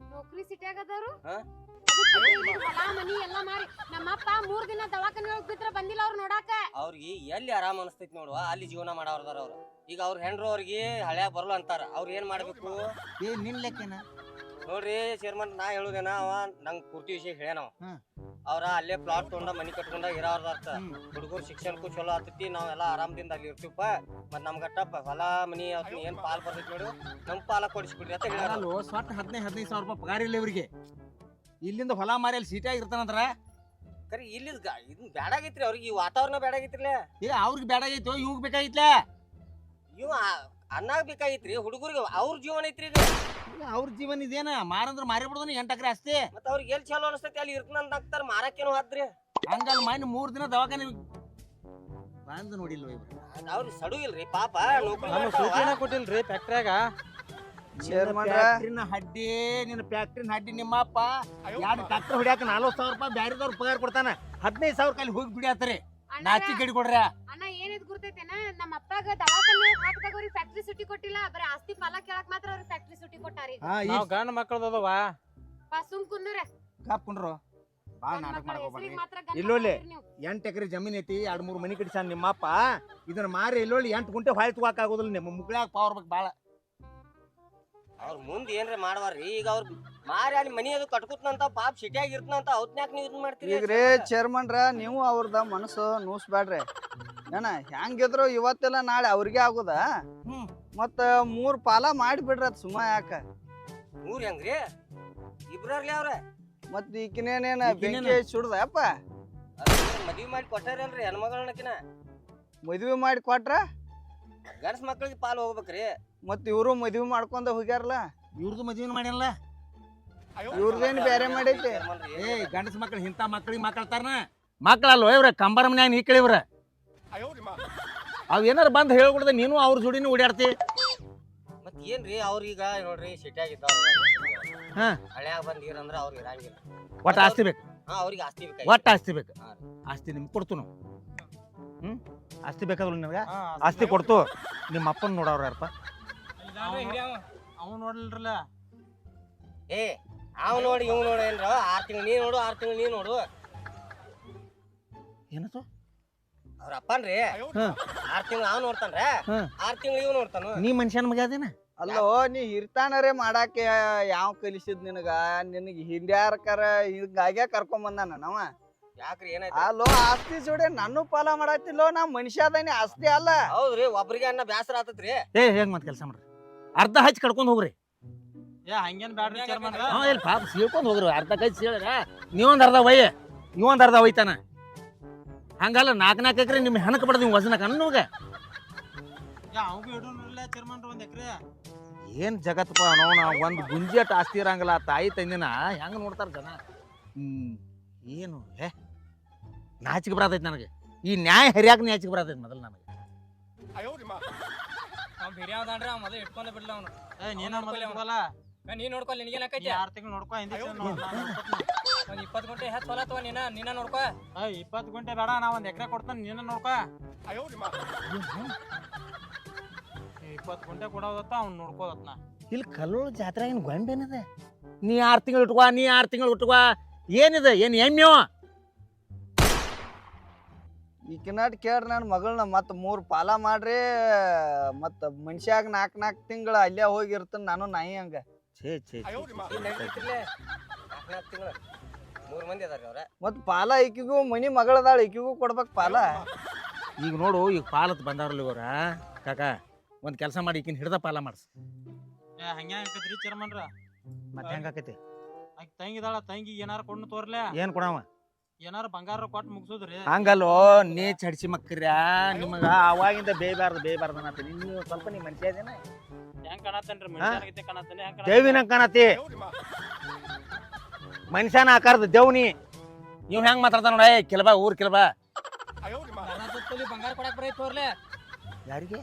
ನೌಕರಿ ಸಿಟಿಯಾಗ ಅದಾರು ಹಾ? ಹೊಲ ಮನಿ ಎಲ್ಲಾ ಮಾರಿ. ನಮ್ಮಪ್ಪ ಮೂರ್ ದಿನ ದವಾಖಾನೆ ಒಳಗ್ ಬಿದ್ರ ಬಂದಿಲ್ಲ ಅವ್ರು ನೋಡಾಕ. ಅವ್ರಿಗೆ ಎಲ್ಲಿ ಆರಾಮ ಅನಿಸ್ತೈತಿ ನೋಡುವ ಅಲ್ಲಿ ಜೀವನ ಮಾಡವ್ರದಾರ ಅವ್ರು. ಈಗ ಅವ್ರ ಹೆಂಡ್ರು ಅವ್ರಿಗೆ ಹಳ್ಯಾಗ ಬರಲ್ಲ ಅಂತಾರ ಅವ್ರು ಏನ್ ಮಾಡ್ಬೇಕು? ಏ ನಿನ್ ಲೆಕ್ಕೇನ? ನೋಡ್ರಿ ಚೇರ್ಮನ್ ನಾ ಹೇಳುದೇನ ಅವ ನಂಗ್ ಪೂರ್ತಿ ವಿಷಯ ಹೇಳ್ಯಾನವ. ಅವ್ರ ಅಲ್ಲೇ ಪ್ಲಾಟ್ ತೊಗೊಂಡ ಮನಿ ಕಟ್ಕೊಂಡ ಇರೋರ್ದಾರ್ತ ಅರ್ಥ. ಹುಡುಗರು ಶಿಕ್ಷಣಕ್ಕೂ ಚಲೋ ಆಗ್ತೈತಿ ನಾವೆಲ್ಲ ಆರಾಮದಿಂದ ಅಲ್ಲಿ ಇರ್ತೀವಪ್ಪ. ಮತ್ ನಮ್ಗಟ್ಟ ಪ- ಹೊಲ ಮನಿ ಏನ್ ಪಾಲ್ ಬರ್ತೈತಿ ನೋಡು ನಮ್ ಪಾಲ ಕೊಡಿಸ್ಬಿಡ್ರಿ ಅಂತ ಅಲ್ಲೋ ಸ್ವಟ್ ಹದಿನೈದು ಹದಿನೈದು ಸಾವಿರ ರೂಪಾಯಿ ಪಗಾರ ಇಲ್ಲ ಇವ್ರಿಗೆ. ಇಲ್ಲಿಂದ ಹೊಲ ಮಾರಿ ಅಲ್ಲಿ ಸೀಟ್ಯಾಗ ಇರ್ತಾನಂದ್ರ ಕರೆ ಇಲ್ಲಿ ಇದನ್ ಬ್ಯಾಡಾಗೈತ್ರಿ ಅವ್ರಿಗೆ ಈ ವಾತಾವರಣ ಬ್ಯಾಡಾಗೈತ್ರಿಲ್ಲ ಏ ಅವ್ರಿಗೆ ಬೇಡಾಗೈತೋ ಇವು ಬೇಕಾಗಿತ್ತಲ್ಲ ಇವ ಅನ್ನಾಗ ಬೇಕಾಗಿತ್ರಿ ಹುಡುಗರಿಗೆ ಅವ್ರ ಜೀವನ ಐತ್ರಿ ಇದು ಅವ್ರ ಜೀವನ ಇದೇನ? ಮಾರಂದ್ರ ಮಾರಿ ಬಿಡೋದನ್ನ ಎಂಟು ಎಕರೆ ಅಷ್ಟೇ ಮತ್ತ ಅವ್ರಿಗೆ ಎಲ್ಲಿ ಚಲೋ ಅನಿಸ್ತೈತಿ? ಅಲ್ಲಿ ಇರ್ತನಂತ ಹಾಕ್ತಾರ ಮಾರಕ್ಕೇನು ಹಾದ್ರಿ ಹಂಗಲ್ ಮನೆ ಮೂರ್ ದಿನ ದವಾಖಾನೆ ಬಂದ್ ನೋಡಿಲ್ವ ಇವ್ರು? ಅವ್ರು ಸಡು ಇಲ್ರಿ ಪಾಪ. ನೌಕರಿ ಮಾಡ್ತಾವ. ಕೊಟ್ಟಿಲ್ರಿ ಫ್ಯಾಕ್ಟ್ರ್ಯಾಗ ಚೇರ್ಮನ್ರ ಫ್ಯಾಕ್ಟ್ರಿನ ಹಡ್ಡಿ ನಿನ್ನ ಫ್ಯಾಕ್ಟ್ರಿನ ಹಡ್ಡಿ ನಿಮ್ಮಪ್ಪ. ಎರಡು ಟ್ರ್ಯಾಕ್ಟರ್ ಹೊಡಿಯಾಕ ನಲ್ವತ್ತು ಸಾವಿರ ರೂಪಾಯಿ ಬ್ಯಾರೆದವ್ರು ಪಗಾರ ಕೊಡ್ತಾನ. ಹದಿನೈದು ಸಾವಿರ ಕಲ್ಲಿ ಹೋಗಿ ಬಿಡ್ಯಾತ್ರಿ ನಾಚಿ ಗಡಿ ಕೊಡ್ರ. ಅಣ್ಣ ಏನಿದ್ ಗುರ್ತೈತೇನ? ನಮ್ಮ ಅಪ್ಪಗ ದವಾಖಾನೆ ಹಾಕಿದಾಗ ಅವ್ರಿಗೆ ಫ್ಯಾಕ್ಟ್ರಿ ಸುಟ್ಟಿ ಕೊಟ್ಟಿಲ್ಲ. ಬರೀ ಆಸ್ತಿ ಫಲ ಕೇಳಕ್ ಮಾತ್ರ ಅವ್ರಿಗೆ ಫ್ಯಾಕ್ಟ್ರಿ ಸುಟ್ಟಿ ಕೊಟ್ಟಾರಿ ಹಾ ಈಗ ನಾವು ಗಂಡ ಮಕ್ಕಳದವ ಪಾ ಸುಮ್ ಕುಂದ್ರ. ಕಾಪ್ಕೊಂಡ್ರು ಬಾ ನಾಟಕ ಮಾಡಕ್ ಹೋಗ್ಬೇಡ್ರಿ ಹೆಸರಿಗೆ ಮಾತ್ರ ಇಲ್ಲೋಲೆ. ಎಂಟು ಎಕರೆ ಜಮೀನ್ ಐತಿ ಎರಡು ಮೂರು ಮನಿ ಕಟ್ಟಿಸಾನ ನಿಮ್ಮಪ್ಪ. ಇದನ್ನ ಮಾರಿ ಇಲ್ಲೊಳ್ಳಿ ಎಂಟು ಗುಂಟೆ ಹೊಳೆ ತಗೋಕ್ ಆಗೋದಿಲ್ಲ ನಿಮ್ಮ ಮುಗ್ಳ್ಯಾಗ ಪವರ್ ಬೇಕು ಬಾಳ. ಅವ್ರ ಮುಂದೆ ಏನ್ರಿ ಮಾಡವಾರ್ರಿ ಈಗ ಅವ್ರ ಮಾರಿ ಅಲ್ಲಿ ಮನಿ ಅದು ಕಟ್ಕುತ್ನಂತ ಪಾಪ ಸಿಟಿಯಾಗಿ ಇರ್ತನಂತ ಅವತ್ನ್ಯಾಕ ನೀವು ಇದನ್ನ ಮಾಡ್ತೀರಿ ರೀ ಚೇರ್ಮನ್ರ ನೀವು ಅವ್ರದ ಮನಸ್ಸು ನೂಸ್ಬ್ಯಾಡ್ರಿ. ಏನ ಹೆಂಗಿದ್ರು ಇವತ್ತೆಲ್ಲ ನಾಳೆ ಅವ್ರಿಗೆ ಆಗುದ? ಹ್ಮ್. ಮತ್ತ ಮೂರ್ ಪಾಲ ಮಾಡಿಬಿಡ್ರಿ ಅದ್ ಸುಮ್ಮ ಯಾಕ? ಮೂರ್ ಹೆಂಗ್ರಿ? ಇಬ್ರಲ್ಲಿ ಅವ್ರ. ಮತ್ ಈಕಿನೇನೇನ ಈಕಿನೇನ? ಬೆಂಕಿ ಸುಡ್ದಪ್ಪ ಮದ್ವಿ ಮಾಡಿ ಕೊಟ್ಟಾರಲ್ರಿ ಹೆಣ್ಮಗಳನ್ನಕಿನ ಮದ್ವಿ ಮಾಡಿ ಕೊಟ್ರ? ಗಂಡ್ಸ್ ಮಕ್ಳಿಗೆ ಪಾಲ್ ಹೋಗ್ಬೇಕ್ರಿ. ಮತ್ ಇವ್ರು ಮದ್ವಿ ಮಾಡ್ಕೊಂಡ ಹೋಗ್ಯಾರಲ್ಲ? ಇವ್ರದ್ದು ಮದ್ವಿನ ಮಾಡಿಲ್ಲ ಇವ್ರದೇನ್ ಬೇರೆ ಮಾಡೈತಿ? ಏ ಗಂಡಸ ಮಕ್ಳು ಇಂಥ ಮಕ್ಳಿಗೆ ಮಾತಾಡ್ತಾರನ? ಮಕ್ಕಳಲ್ವ ಇವ್ರ ಕಂಬರ ಮನ್ಯಾಗ ನೀ ಕೇಳಿವ್ರ ಅವ್ ಏನಾರ ಬಂದ್ ಹೇಳ್ಕೊಡ್ದ ನೀನು ಅವ್ರ ಜೋಡಿನೂ ಓಡಾಡ್ತಿ ಮತ್ ಏನ್ರಿ ಅವ್ರೀಗ ನೋಡ್ರಿ ಸಿಟಿಯಾಗಿದ್ದ ಹಾ. ಹಳ್ಯಾಗ ಅಂದ್ರ ಅವ್ರಿಗೆ ಇರಂಗಿಲ್ಲ. ಒಟ್ಟು ಆಸ್ತಿ ಬೇಕು? ಹಾ ಅವ್ರಿಗೆ ಆಸ್ತಿ ಬೇಕಾಗಿ ಒಟ್ಟು ಆಸ್ತಿ ಬೇಕು? ಹಾ. ಆಸ್ತಿ ನಿಮ್ಗೆ ಕೊಡ್ತು ನಾವು. ಹ್ಮ್? ಆಸ್ತಿ ಬೇಕಾದ್ರಲ್ಲ ನಿಮ್ಗೆ ಆಸ್ತಿ ಕೊಡ್ತು. ನಿಮ್ಮ ಅಪ್ಪನ ನೋಡವ್ರ ಯಾರಪ್ಪ? ಅವ್ನು ನೋಡ್ಲಿಲ್ರಲ್ಲ? ಏ ಅವ್ ನೋಡಿ ಇವ್ ನೋಡಿ ಏನ್ರ? ಆರ್ ತಿಂಗಳು ನೀ ನೋಡು ಆರ್ ತಿಂಗಳು ನೀ ನೋಡು. ಏನತ್ತು ಅವ್ರ ಅಪ್ಪನ್ರಿ. ಆರ್ ತಿಂಗಳು ಅವ್ ನೋಡ್ತಾನ್ರ. ಆರ್ ತಿಂಗಳು ಇವ್ ನೋಡ್ತಾನ. ನೀ ಮನುಷ್ಯನ ಮಗ ಅದೇನ? ಅಲ್ಲೋ ನೀ ಇರ್ತಾನರೇ ಮಾಡಾಕೆ ಯಾವ ಕಲಿಸಿದ್ ನಿನಗ? ನಿನಗೆ ಹಿಂಡ್ಯಾರಕರ ಹಿಂಗಾಗೆ ಕರ್ಕೊಂಡ್ ಬಂದಾನ ನಾವ? ಯಾಕ್ರಿ ಏನಾಯ್ತು? ಅಲ್ಲೋ ಆಸ್ತಿ ಜೋಡಿ ನಾನು ಪಾಲ ಮಾಡತ್ತಿಲ್ಲೋ ನಾ ಮನುಷ್ಯ ಅದೇನಿ ಆಸ್ತಿ ಅಲ್ಲ. ಹೌದ್ರಿ ಒಬ್ರಿಗೆ ಅನ್ನ ಬ್ಯಾಸರ ಆತತ್ರಿ. ಏ ಹೆಂಗ್ ಮತ್ತೆ ಕೆಲಸ ಮಾಡ್ರಿ? ಅರ್ಧ ಹಚ್ಚಿ ಕಡ್ಕೊಂಡು ಹೋಗ್ರಿ. ಏ ಹಂಗೇನ್ ಬ್ಯಾಡ್ರಿ ಚೇರ್ಮನ್ ಹಾ ಇಲ್ಲಿ ಪಾಪ ಸೀಳ್ಕೊಂಡು ಹೋಗ್ರಿ ಅರ್ಧ ಕೈ ಸೀಳ್ರ. ನೀವೊಂದ್ ಅರ್ಧ ಒಯ್ಯ. ನೀವೊಂದ್ ಅರ್ಧ ಒಯ್ತಾನ. ಹಂಗಲ್ಲ ನಾಲ್ಕು ನಾಲ್ಕು ಎಕರೆ ನಿಮ್ಮ ಹೆಣಕ್ ಬಡದ್ ನೀವು ವಜನ ಕಣ್ಣುಗ ಏ ಅವಂಗೂ ಇಡೋನಿಲ್ಲ ಚೇರ್ಮನ್ ಒಂದ್ ಎಕ್ರೆ. ಏನ್ ಜಗತ್ತಪ್ಪ ಒಂದ್ ಗುಂಜಿ ಅಟ್ ಆಸ್ತಿ ಇರಂಗಿಲ್ಲ ತಾಯಿ ತಂದಿನ? ಹೆಂಗ್ ನೋಡ್ತಾರ ಜನ? ಹ್ಮ್ ಏನು ಏ ನಾಚಿಕೆ ಬರತೈತಿ ನನಗೆ. ಈ ನ್ಯಾಯ ಹರಿಯಾಕ ನಾಚಿಕೆ ಬರತೈತಿ ಮೊದಲು ನನಗೆ. ಅವ್ನು ಬಿರಿಯಾವ ಅದಾನ್ರಿ ಅವ್ ಮೊದಲು ಇಟ್ಕೊಂಡ ಬಿಡ್ಲ ಅವನು. ಏ ನೀನ ಮೊದಲ ಮೊದಲು ನೋಡ್ಕೊಲ್ಲ ನೋಡಲ್ಲ ನೀನ್ ನೋಡ್ಕೊಲ್ಲ ನಿನಗೇನ್ ನೀ ಆಕೈತಿ ಆರ್ ತಿಂಗಳು ನೋಡ್ಕೊ ಹಿಂದಿ ಒಂದ್ ಇಪ್ಪತ್ತು ಗಂಟೆ ಹೆಚ್ಚು ಹೊಲ ತಗೋ ನೀನ ನೀನ ನೋಡ್ಕೋ. ಇಪ್ಪತ್ತು ಗುಂಟೆ ಬೇಡ ನಾ ಒಂದ್ ಎಕರೆ ಕೊಡ್ತಾನೆ ನೀನ ನೋಡ್ಕೊ. ಇಪ್ಪತ್ತು ಗುಂಟೆ ಕೊಡೋದತ್ತ ಅವ್ನು ನೋಡ್ಕೋದತ್ನ ಇಲ್ಲಿ ಕಲ್ಲೋಳ ಜಾತ್ರೆ ಏನು ಏನದ? ನೀ ಆರು ತಿಂಗಳು ಇಟ್ಕೋ ನೀ ಆರು ತಿಂಗಳು ಇಟ್ಕೋ. ಏನಿದೆ ಏನು ಎಮ್ಮೆವ ಈಕಿನಾಟ್ ಕೇಳ್ರಿ ನನ್ನ ಮಗಳನ್ನ ಮತ್ತೆ ಮೂರು ಪಾಲ ಮಾಡ್ರಿ ಮತ್ತೆ ಮನುಷ್ಯಾಗ ನಾಲ್ಕು ನಾಲ್ಕು ತಿಂಗಳು ಅಲ್ಲೇ ಹೋಗಿರ್ತೀನಿ ನಾನು ನಾಯಿ ಹಂಗ. ಛೇ ಛೇ ಮೂರು ಮಂದಿ ಅದಾರ ಅವ್ರ. ಮತ್ ಪಾಲ ಈಕಿಗೂ ಮನಿ ಮಗಳದಾಳ ಈಕಿಗೂ ಕೊಡ್ಬೇಕು ಪಾಲ. ಈಗ ನೋಡು ಈಗ ಪಾಲತ್ ಬಂದಾರಲ್ಲ ಇವ್ರ. ಕಾಕ ಒಂದ್ ಕೆಲಸ ಮಾಡಿ ಈಕಿನ ಹಿಡ್ದ ಪಾಲ ಮಾಡ್ಸ. ಏ ಹಂಗ ಆಕೈತ್ರಿ ಚೇರ್ಮನ್ರ? ಮತ್ತೆ ಹೆಂಗಾಕೈತಿ ಆಕಿ ತಂಗಿದಾಳ ತಂಗಿ ಏನಾರ ಕೊಡ್ನು ತೋರ್ಲೆ. ಏನು ಕೊಡವ? ಏನಾರ ಬಂಗಾರ ಕೊಟ್ಟು ಮುಗಿಸೋದ್ರಿ. ಹಂಗಲ್ಲೋ ನೀ ಚಡ್ಸಿ ಮಕ್ಕ್ರ್ಯಾ ನಿಮಗ ಅವಾಗಿಂದ ಬೇಯಬಾರ್ದು ಬೇಯಬಾರ್ದು ಅನ್ನತ್ತೀನಿ. ನೀವು ಸ್ವಲ್ಪ ನೀ ಮನುಷ್ಯ ದೇವಿನ ಕಾಣತಿ. ಮನುಷ್ಯನ ಆಕಾರದ ದೇವ್ನಿ. ನೀವು ಹೆಂಗ್ ಮಾತಾಡ್ತಾನ ನೋಡ ಕೆಲಬ ಊರ್ ಕೆಲಬ. ಅರ್ಧ ತೊಲಿ ಬಂಗಾರ ಕೊಡಕ್ ಬರೈತಿ ತೋರ್ಲೆ. ಯಾರಿಗೆ?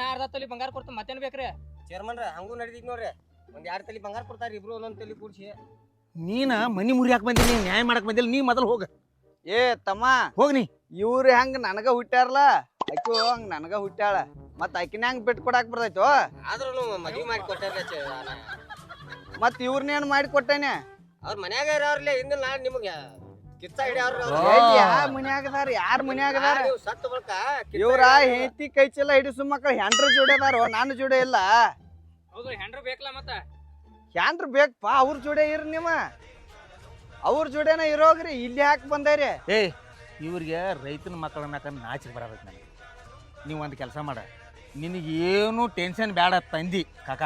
ನಾ ಅರ್ಧ ತೊಲಿ ಬಂಗಾರ ಕೊಡ್ತ ಮತ್ತೇನ್ ಬೇಕ್ರಿ? ಚೇರ್ಮನ್ರ ಹಂಗೂ ನಡೀತಿದ್ ನೋಡ್ರಿ. ಒಂದ್ ಎರಡ್ ತಲಿ ಬಂಗಾರ ಕೊಡ್ತಾರ ಇಬ್ರು ಒಂದೊಂದ್ ತಲಿ ಕೂಡ್ಸಿ. ನೀನ ಮನಿ ಮುರಿಯಾಕ ನೀನ್ ನ್ಯಾಯ ಮಾಡಕ್ ಬಂದಿಲ್ಲ ನೀ ಮೊದಲು ಹೋಗ. ಏ ತಮ್ಮ ಹೋಗ್ನಿ ಇವ್ರು ಹೆಂಗ್ ನನಗ ಹುಟ್ಟಾರಲ್ಲ ಅಯ್ಯೋ ಹಂಗ ನನಗ ಹುಟ್ಟ್ಯಾಳ. ಮತ್ ಆಕಿನ ಬಿಟ್ಟು ಬಿಟ್ ಕೊಡಾಕ್ ಬರ್ತೈತೋ? ಆದ್ರೂ ಮದ್ವಿ ಮಾಡಿ ಕೊಟ್ಟಾರ ಮತ್ ಇವ್ರನ್ನೇನ್ ಮಾಡಿ ಕೊಟ್ಟೇನೆ? ಅವ್ರ ಮನ್ಯಾಗ ಇರೋರ್ಲೆ ಇಂದ ನಾಳೆ ನಿಮಗೆ ಕಿತ್ತ ಹಿಡಿಯವ್ರ. ಎಲ್ಲಿ ಯಾರ್ ಮನ್ಯಾಗ ಮನ್ಯಾಗ ಅದಾರ? ಸತ್ತು ಬಳ್ಕ ಇವ್ರ ಹೆಂಡತಿ ಕೈ ಚೀಲ ಹಿಡಿಸು ಮಕ್ಳು ಹೆಂಡ್ರ ಜೋಡಿ ಅದಾರೋ? ನಾನು ಜೋಡಿ ಇಲ್ಲ. ಹೌದು ಹೆಂಡ್ರು ಬೇಕಲ್ಲ ಮತ್ತ? ಹೆಂಡ್ರ ಬೇಕಪ್ಪ ಅವ್ರ ಜೋಡಿ ಇರ್ರಿ ನಿಮ್ಮ ಅವ್ರ ಜೋಡೇನ ಇರೋಗ್ರಿ ಇಲ್ಲಿ ಯಾಕೆ ಬಂದೇರಿ? ಏ ಇವ್ರಿಗೆ ರೈತನ ಮಕ್ಕಳನ್ನ ಕಂಡು ನಾಚಿಕೆ ಬರಬೇಕು ನನಗೆ. ನೀವು ಒಂದು ಕೆಲಸ ಮಾಡ. ನಿನಗೇನು ಟೆನ್ಷನ್ ಬೇಡ ತಂದಿ ಕಾಕ.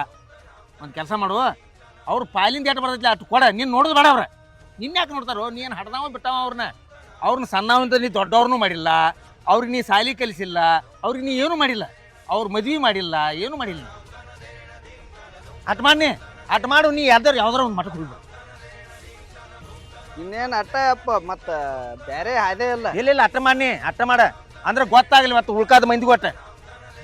ಒಂದು ಕೆಲಸ ಮಾಡು. ಅವ್ರು ಪಾಲಿಂದ ಏಟ್ ಬರ್ತೈತಿ ಅಷ್ಟು ಕೊಡ. ನೀನು ನೋಡೋದು ಬೇಡ ಅವ್ರ. ನಿನ್ನ ಯಾಕೆ ನೋಡ್ತಾರೋ? ನೀನು ಹಡ್ದಾವ ಬಿಟ್ಟಾವ ಅವ್ರನ್ನ ಅವ್ರನ್ನ ಸಣ್ಣವಂತ ನೀ ದೊಡ್ಡವ್ರನ್ನೂ ಮಾಡಿಲ್ಲ. ಅವ್ರಿಗೆ ನೀ ಸಾಲಿ ಕಲಿಸಿಲ್ಲ. ಅವ್ರಿಗೆ ನೀ ಏನೂ ಮಾಡಿಲ್ಲ. ಅವ್ರ ಮದ್ವೆ ಮಾಡಿಲ್ಲ. ಏನೂ ಮಾಡಿಲ್ಲ. ಅಟ್ ಮಾಡಿ ಅಟ್ ಮಾಡು. ನೀ ಯಾವ್ದಾರು ಯಾವ್ದಾರ ಒಂದು ಮಠಕ್ಕೆ ಹೋಗ್ಬಿಡು. ಇನ್ನೇನು ಅಟ್ಟ ಅಪ್ಪ ಮತ್ತೆ ಬೇರೆ ಅದೇ ಇಲ್ಲ. ಇಲ್ಲ ಇಲ್ಲ ಅಟ್ಟ ಮಾಡಿ ಅಟ್ಟ ಮಾಡ. ಅಂದ್ರೆ ಗೊತ್ತಾಗಲಿ ಮತ್ತೆ ಉಳ್ಕಾದ ಮಂದಿ ಗೊತ್ತ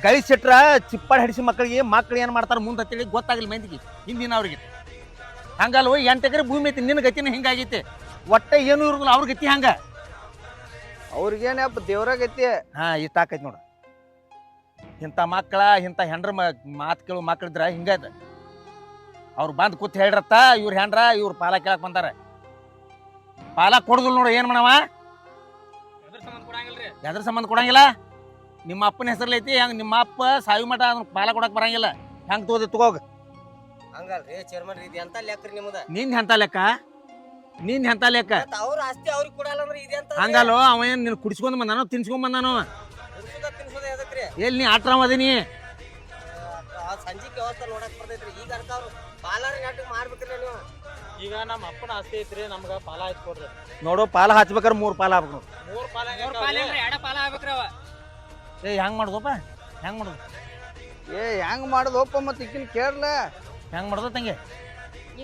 ಗಳಿಸಿಟ್ರ ಚಿಪ್ಪಾಡ್ ಹಿಡಿಸಿ ಮಕ್ಕಳಿಗೆ ಮಕ್ಳು ಏನು ಮಾಡ್ತಾರೆ ಮುಂದೆ ಅಂತೇಳಿ ಗೊತ್ತಾಗಲಿ ಮಂದಿಗೆ ಹಿಂದಿನ ಅವ್ರಿಗೆ. ಹಂಗಲ್ವ ಎಂಟು ಎಕರೆ ಭೂಮಿ ಐತಿ ನಿನ್ನ ಗತಿನ ಹಿಂಗಾಗೈತಿ. ಒಟ್ಟೆ ಏನು ಇರೋದಿಲ್ಲ ಅವ್ರ ಗತಿ ಹಂಗ. ಅವ್ರಿಗೇನಪ್ಪ ಗತಿ. ಹಾ ಇಷ್ಟ ಆಕೈತಿ ನೋಡು. ಇಂಥ ಮಕ್ಕಳ ಇಂಥ ಹೆಂಡ್ರ ಮಾತು ಕೇಳು ಮಕ್ಕಳಿದ್ರ ಹಿಂಗದ ಅವ್ರು ಬಂದು ಕೂತ್ ಹೇಳ್ರತ್ತ ಇವ್ರ ಹೆಂಡ್ರ ಇವ್ರ ಪಾಲ ಕೇಳಕ್ ಬಂದಾರ. ಪಾಲ ಕೊಡುದಿಲ್ಲ ನೋಡು ಏನು ಮಾಡವ? ಎದ್ರ ಸಂಬಂಧ ಕೊಡಂಗಿಲ್ಲ ಎದ್ರ ಸಂಬಂಧ ಕೊಡಂಗಿಲ್ಲ? ನಿಮ್ಮ ಅಪ್ಪನ ಹೆಸರಲ್ಲಿ ಐತಿ ಹಂಗ ನಿಮ್ಮ ಅಪ್ಪ ಸಾಯಿ ಮಠ ಅದನ್ನ ಪಾಲ ಕೊಡಕ್ ಬರಂಗಿಲ್ಲ. ಹೆಂಗ್ ತೋದಿ ತಗೋಗ. ಹಂಗಲ್ರಿ ಚೇರ್ಮನ್ ಇದು ಎಂತ ಲೆಕ್ಕ್ರಿ ನಿಮ್ದ? ನಿನ್ ಎಂತ ಲೆಕ್ಕ? ನಿನ್ ಎಂತ ಲೆಕ್ಕ? ಮತ್ತ್ ಅವ್ರ ಆಸ್ತಿ ಅವ್ರಿಗೆ ಕೊಡಲ್ಲ ಅಂದ್ರೆ ಇದೆಂತ ಹಂಗಲ್ಲೋ ಅವ ಏನ್ ನಿನ್ ಕುಡಿಸ್ಕೊಂಡ್ ಬಂದಾನೋ ತಿನ್ಸ್ಕೊಂಡ್ ಬಂದಾನೋ? ತಿನ್ಸುದ ತಿನ್ಸುದ ಎದಕ್ರಿ? ಎಲ್ಲಿ ನೀ ಆಟ್ರಾಮ್ ಅದೀನಿ ಆ ಸಂಜಿಕೆ ವ್ಯವಸ್ಥೆ ನೋಡಕ್ ಬರ್ತೈತ್ರಿ. ಈಗ ಅನ್ಕ ಅವ್ರು ಪಾಲಾರಿ ನಾಟಕ ಮಾಡ್ಬೇಕ್ರಿ ನೀವು. ಈಗ ನಮ್ಮ ಅಪ್ಪನ ಆಸ್ತಿ ಐತ್ರಿ ನಮ್ಗ ಪಾಲ ಹಚ್ಕೊಡ್ರಿ ನೋಡು ಪಾಲ ಹಚ್ಬೇಕಾರೆ ಮೂರ್ ಪಾಲ ಆಗ್ಬೇಕು ನೋಡು. ಮೂರ್ ಪಾಲ ಮೂರ್ ಪಾಲ ಎರಡ ಪಾಲ ಆಗ್ಬೇಕ್ರಿ ಅವ. ಏ ಹೆಂಗ್ ಮಾಡುದಪ್ಪ ಹೆಂಗ್ ಮಾಡುದು? ಏ ಹೆಂಗ್ ಮಾಡೋದಪ್ಪ ಮತ್ತೆ ಈಕಿನ ಕೇಳಲ್ಲ ಹೆಂಗ್ ಮಾಡುದ ತಂಗಿ?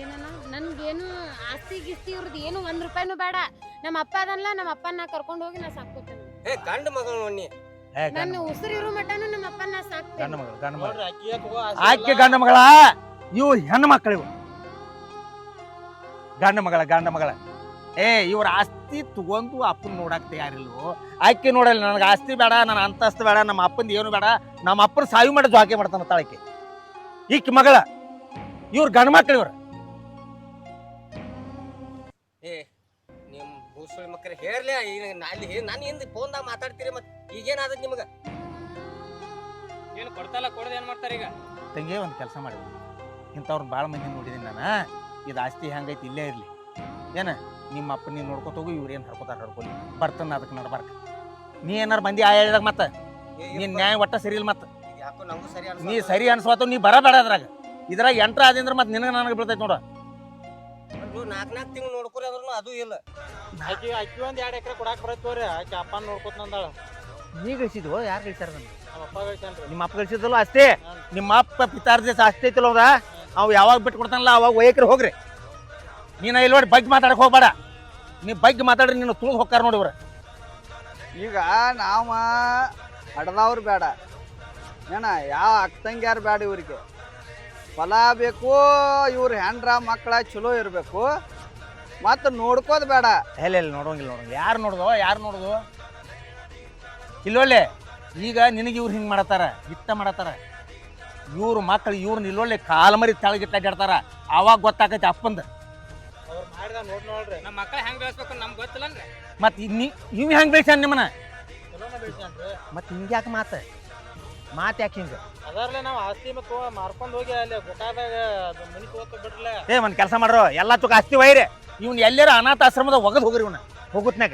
ಏನನ ನನ್ಗೇನು ಆಸ್ತಿ ಗಿಸ್ತಿ ಇವ್ರದ್ದು ಏನು ಒಂದ್ ರೂಪಾಯಿನೂ ಬೇಡ. ನಮ್ಮ ಅಪ್ಪ ಅದನ್ಲ ನಮ್ಮ ಅಪ್ಪನ ಕರ್ಕೊಂಡು ಹೋಗಿ ನಾ ಸಾಕೋತೇನೆ ಏ ಗಂಡ ಮಗಳು ನೋಡಿ ಏ ಗಂಡ ನನ್ನ ಉಸಿರು ಇರೋ ಮಟನು ನಮ್ಮ ಅಪ್ಪ ನಾ ಗಂಡ ಸಾಕ್ತೇನೆ ಮಗಳು ಗಂಡ ಮಗಳು. ನೋಡ್ರಿ ತಗೋ ಆಕೆ ಗಂಡ ಮಗಳ? ಇವು ಹೆಣ್ಣು ಮಕ್ಕಳು ಇವು. ಗಂಡ ಮಗಳ ಗಂಡ ಮಗಳ. ಏ ಇವ್ರ ಆಸ್ತಿ ತಗೊಂಡು ಅಪ್ಪನ ನೋಡಕ್ ತಯಾರಿಲ್ವೋ? ಆಕೆ ನೋಡಲ್ಲ ನನಗೆ ಆಸ್ತಿ ಬೇಡ ನನ್ನ ಅಂತಸ್ತು ಬೇಡ ನಮ್ಮ ಅಪ್ಪಂದು ಏನು ಬೇಡ ನಮ್ಮ ಅಪ್ಪನ ಸಾವಿ ಮಾಡಿ ಜಾಕೆ ಮಾಡ್ತಾನೆ ತಾಳಕ್ಕೆ ಈಕೆ ಮಗಳ ಇವ್ರ ಗಂಡ ಮಕ್ಕಳು ಇವ್ರು. ಏ ನಿಮ್ಮ ಭೂಸುಳಿ ಮಕ್ಕಳು ಹೇರ್ಲೇ ಈಗ ಅಲ್ಲಿ ನಾನು ಹಿಂದೆ ಫೋನ್ದಾಗ ಮಾತಾಡ್ತೀರಿ ಮತ್ತೆ ಈಗೇನಾದ ನಿಮಗೆ? ಏನು ಕೊಡ್ತಲ್ಲ ಕೊಡೋದು ಏನು ಮಾಡ್ತಾರೆ ಈಗ? ತಂಗಿ ಒಂದು ಕೆಲಸ ಮಾಡಿ. ಇಂಥವ್ರನ್ನ ಭಾಳ ಮಂದಿ ನೋಡಿದ್ದೀನಿ ನಾನು. ಇದು ಆಸ್ತಿ ಹೆಂಗೈತಿ ಇಲ್ಲೇ ಇರಲಿ. ಏನ? ನಿಮ್ಮ ಅಪ್ಪ ನೀನು ನೋಡ್ಕೊತ ಹೋಗು ಇವ್ರು ಏನು ಹರ್ಕೋತಾರ ಹರ್ಕೊಲಿ. ಬರ್ತಾನ ಅದಕ್ಕೆ ನಡ್ಬಾರ್ಕ. ನೀ ಏನಾರು ಮಂದಿ ಆ ಹೇಳಿದಾಗ ಮತ್ತೆ? ನೀನ್ ನ್ಯಾಯ ಒಟ್ಟ ಸರಿ ಇಲ್ಲ ಮತ್ತೆ? ಯಾಕೋ ನಮಗೂ ಸರಿ ನೀ ಸರಿ ಅನ್ಸ್ವಾತ ನೀ ಬರಬೇಡ ಅದ್ರಾಗ. ಇದ್ರಾಗ ಎಂಟ್ರ ಆದಿಂದ್ರ ಮತ್ತೆ ನಿನಗೆ ನನಗೆ ಬೀಳ್ತೈತಿ ನೋಡು. ನಾಲ್ಕು ನಾಲ್ಕು ತಿಂಗಳು ನೋಡ್ಕೊರಿ ಅಂದ್ರೂ ಅದು ಇಲ್ಲ. ಅಕ್ಕಿ ಅಕ್ಕಿ ಒಂದು ಎರಡ್ ಎಕರೆ ಕೊಡಾಕ್ ಬರತ್ತವ್ರಿ ಆಕಿ ಅಪ್ಪ ನೋಡ್ಕೊತ ನಂದಾಳ. ನೀ ಗಳಿಸಿದ್ವು? ಯಾರು ಗಳಿಸ್ಯಾರ ನನ್ನ ನಮ್ಮ ಅಪ್ಪ ಗಳಿಸ್ಯಾನ್ರಿ. ನಿಮ್ಮ ಅಪ್ಪ ಗಳಿಸಿದಲ್ಲ ಅಷ್ಟೇ? ನಿಮ್ಮ ಅಪ್ಪ ಪಿತಾರ್ದೇಶ ಅಷ್ಟೇ ಐತಿಲ್ಲ ಅವ್ರ? ಅವ್ ಯಾವಾಗ ಬಿಟ್ಟು ಕೊಡ್ತಾನಲ್ಲ ಅವಾಗ ಒಯ್ಯಕ್ರೆ ಹೋಗ್ರಿ. ನೀನ ಇಲ್ಲಿ ನೋಡಿ ಬಗ್ಗೆ ಮಾತಾಡಕ್ ಹೋಗ್ಬೇಡ. ನೀ ಬಗ್ಗೆ ಮಾತಾಡ್ರಿ ನೀನು ತುಳಿದು ಹೋಗ್ತಾರ ನೋಡಿ ಇವ್ರ. ಈಗ ನಾವ ಹಡ್ದವ್ರು ಬೇಡ. ಏನ ಯಾವ ಅಕ್ಕಂಗ್ಯಾರು ಬೇಡ ಇವ್ರಿಗೆ. ಫಲ ಬೇಕು ಇವ್ರ ಹೆಂಡ್ರ ಮಕ್ಕಳ ಚಲೋ ಇರಬೇಕು. ಮತ್ತು ನೋಡ್ಕೋದ್ ಬೇಡ. ಎಲ್ಲ ಇಲ್ಲ ನೋಡೋಂಗಿಲ್ಲ ನೋಡೋಂಗಿಲ್ಲ. ಯಾರು ನೋಡ್ದೋ ಯಾರು ನೋಡ್ದು? ಇಲ್ಲೊಳ್ಳೆ ಈಗ ನಿನಗೆ ಇವ್ರು ಹಿಂಗೆ ಮಾಡತ್ತಾರ ಇತ್ತ ಮಾಡತ್ತಾರ ಇವ್ರ ಮಕ್ಕಳು ಇವ್ರನ್ನ ಇಲ್ಲೊಳ್ಳೆ ಕಾಲ್ ಮರಿ ಆವಾಗ ಅಡ್ಡಾಡ್ತಾರ ಅವಾಗ ಗೊತ್ತಾಕೈತಿ ಅಪ್ಪಂದ. ನೋಡ್ರಿ. ನಮ್ಮ ಮಕ್ಕಳ ಹೆಂಗ್ ಬೆಳೆಸ್ಬೇಕು ನಮ್ಗೆ ಗೊತ್ತಿಲ್ಲನ್ರಿ. ಮತ್ತೆ ಇನ್ನಿ ಇವ್ ಹೆಂಗೆ ಬೆಳ್ಸ್ಯಾನ ನಿಮ್ಮನ್ನ? ಚಲೋನ ಬೆಳ್ಸ್ಯಾನ್ರಿ. ಮತ್ತೆ ಹಿಂಗ್ಯಾಕೆ ಮಾತು? ಮಾತು ಯಾಕೆ ಹಿಂಗೆ? ಅದರ್ಲೆ ನಾವು ಆಸ್ತಿ ಮತ್ತು ಮಾರ್ಕೊಂಡು ಹೋಗಿ ಅಲ್ಲಿ ಗುಟಾದಾಗ ಅದು ಮನಿ ತಗೋತ ಬಿಡ್ರಲ್ಲ ಏ ಒಂದು ಕೆಲಸ ಮಾಡ್ರು. ಎಲ್ಲ ತುಕ ಆಸ್ತಿ ವೈರಿ ಇವ್ನ ಎಲ್ಲಾರ ಅನಾಥ ಆಶ್ರಮದ ಒಗದ್ ಹೋಗ್ರಿ ಇವನ ಹೋಗುತ್ನಾಗ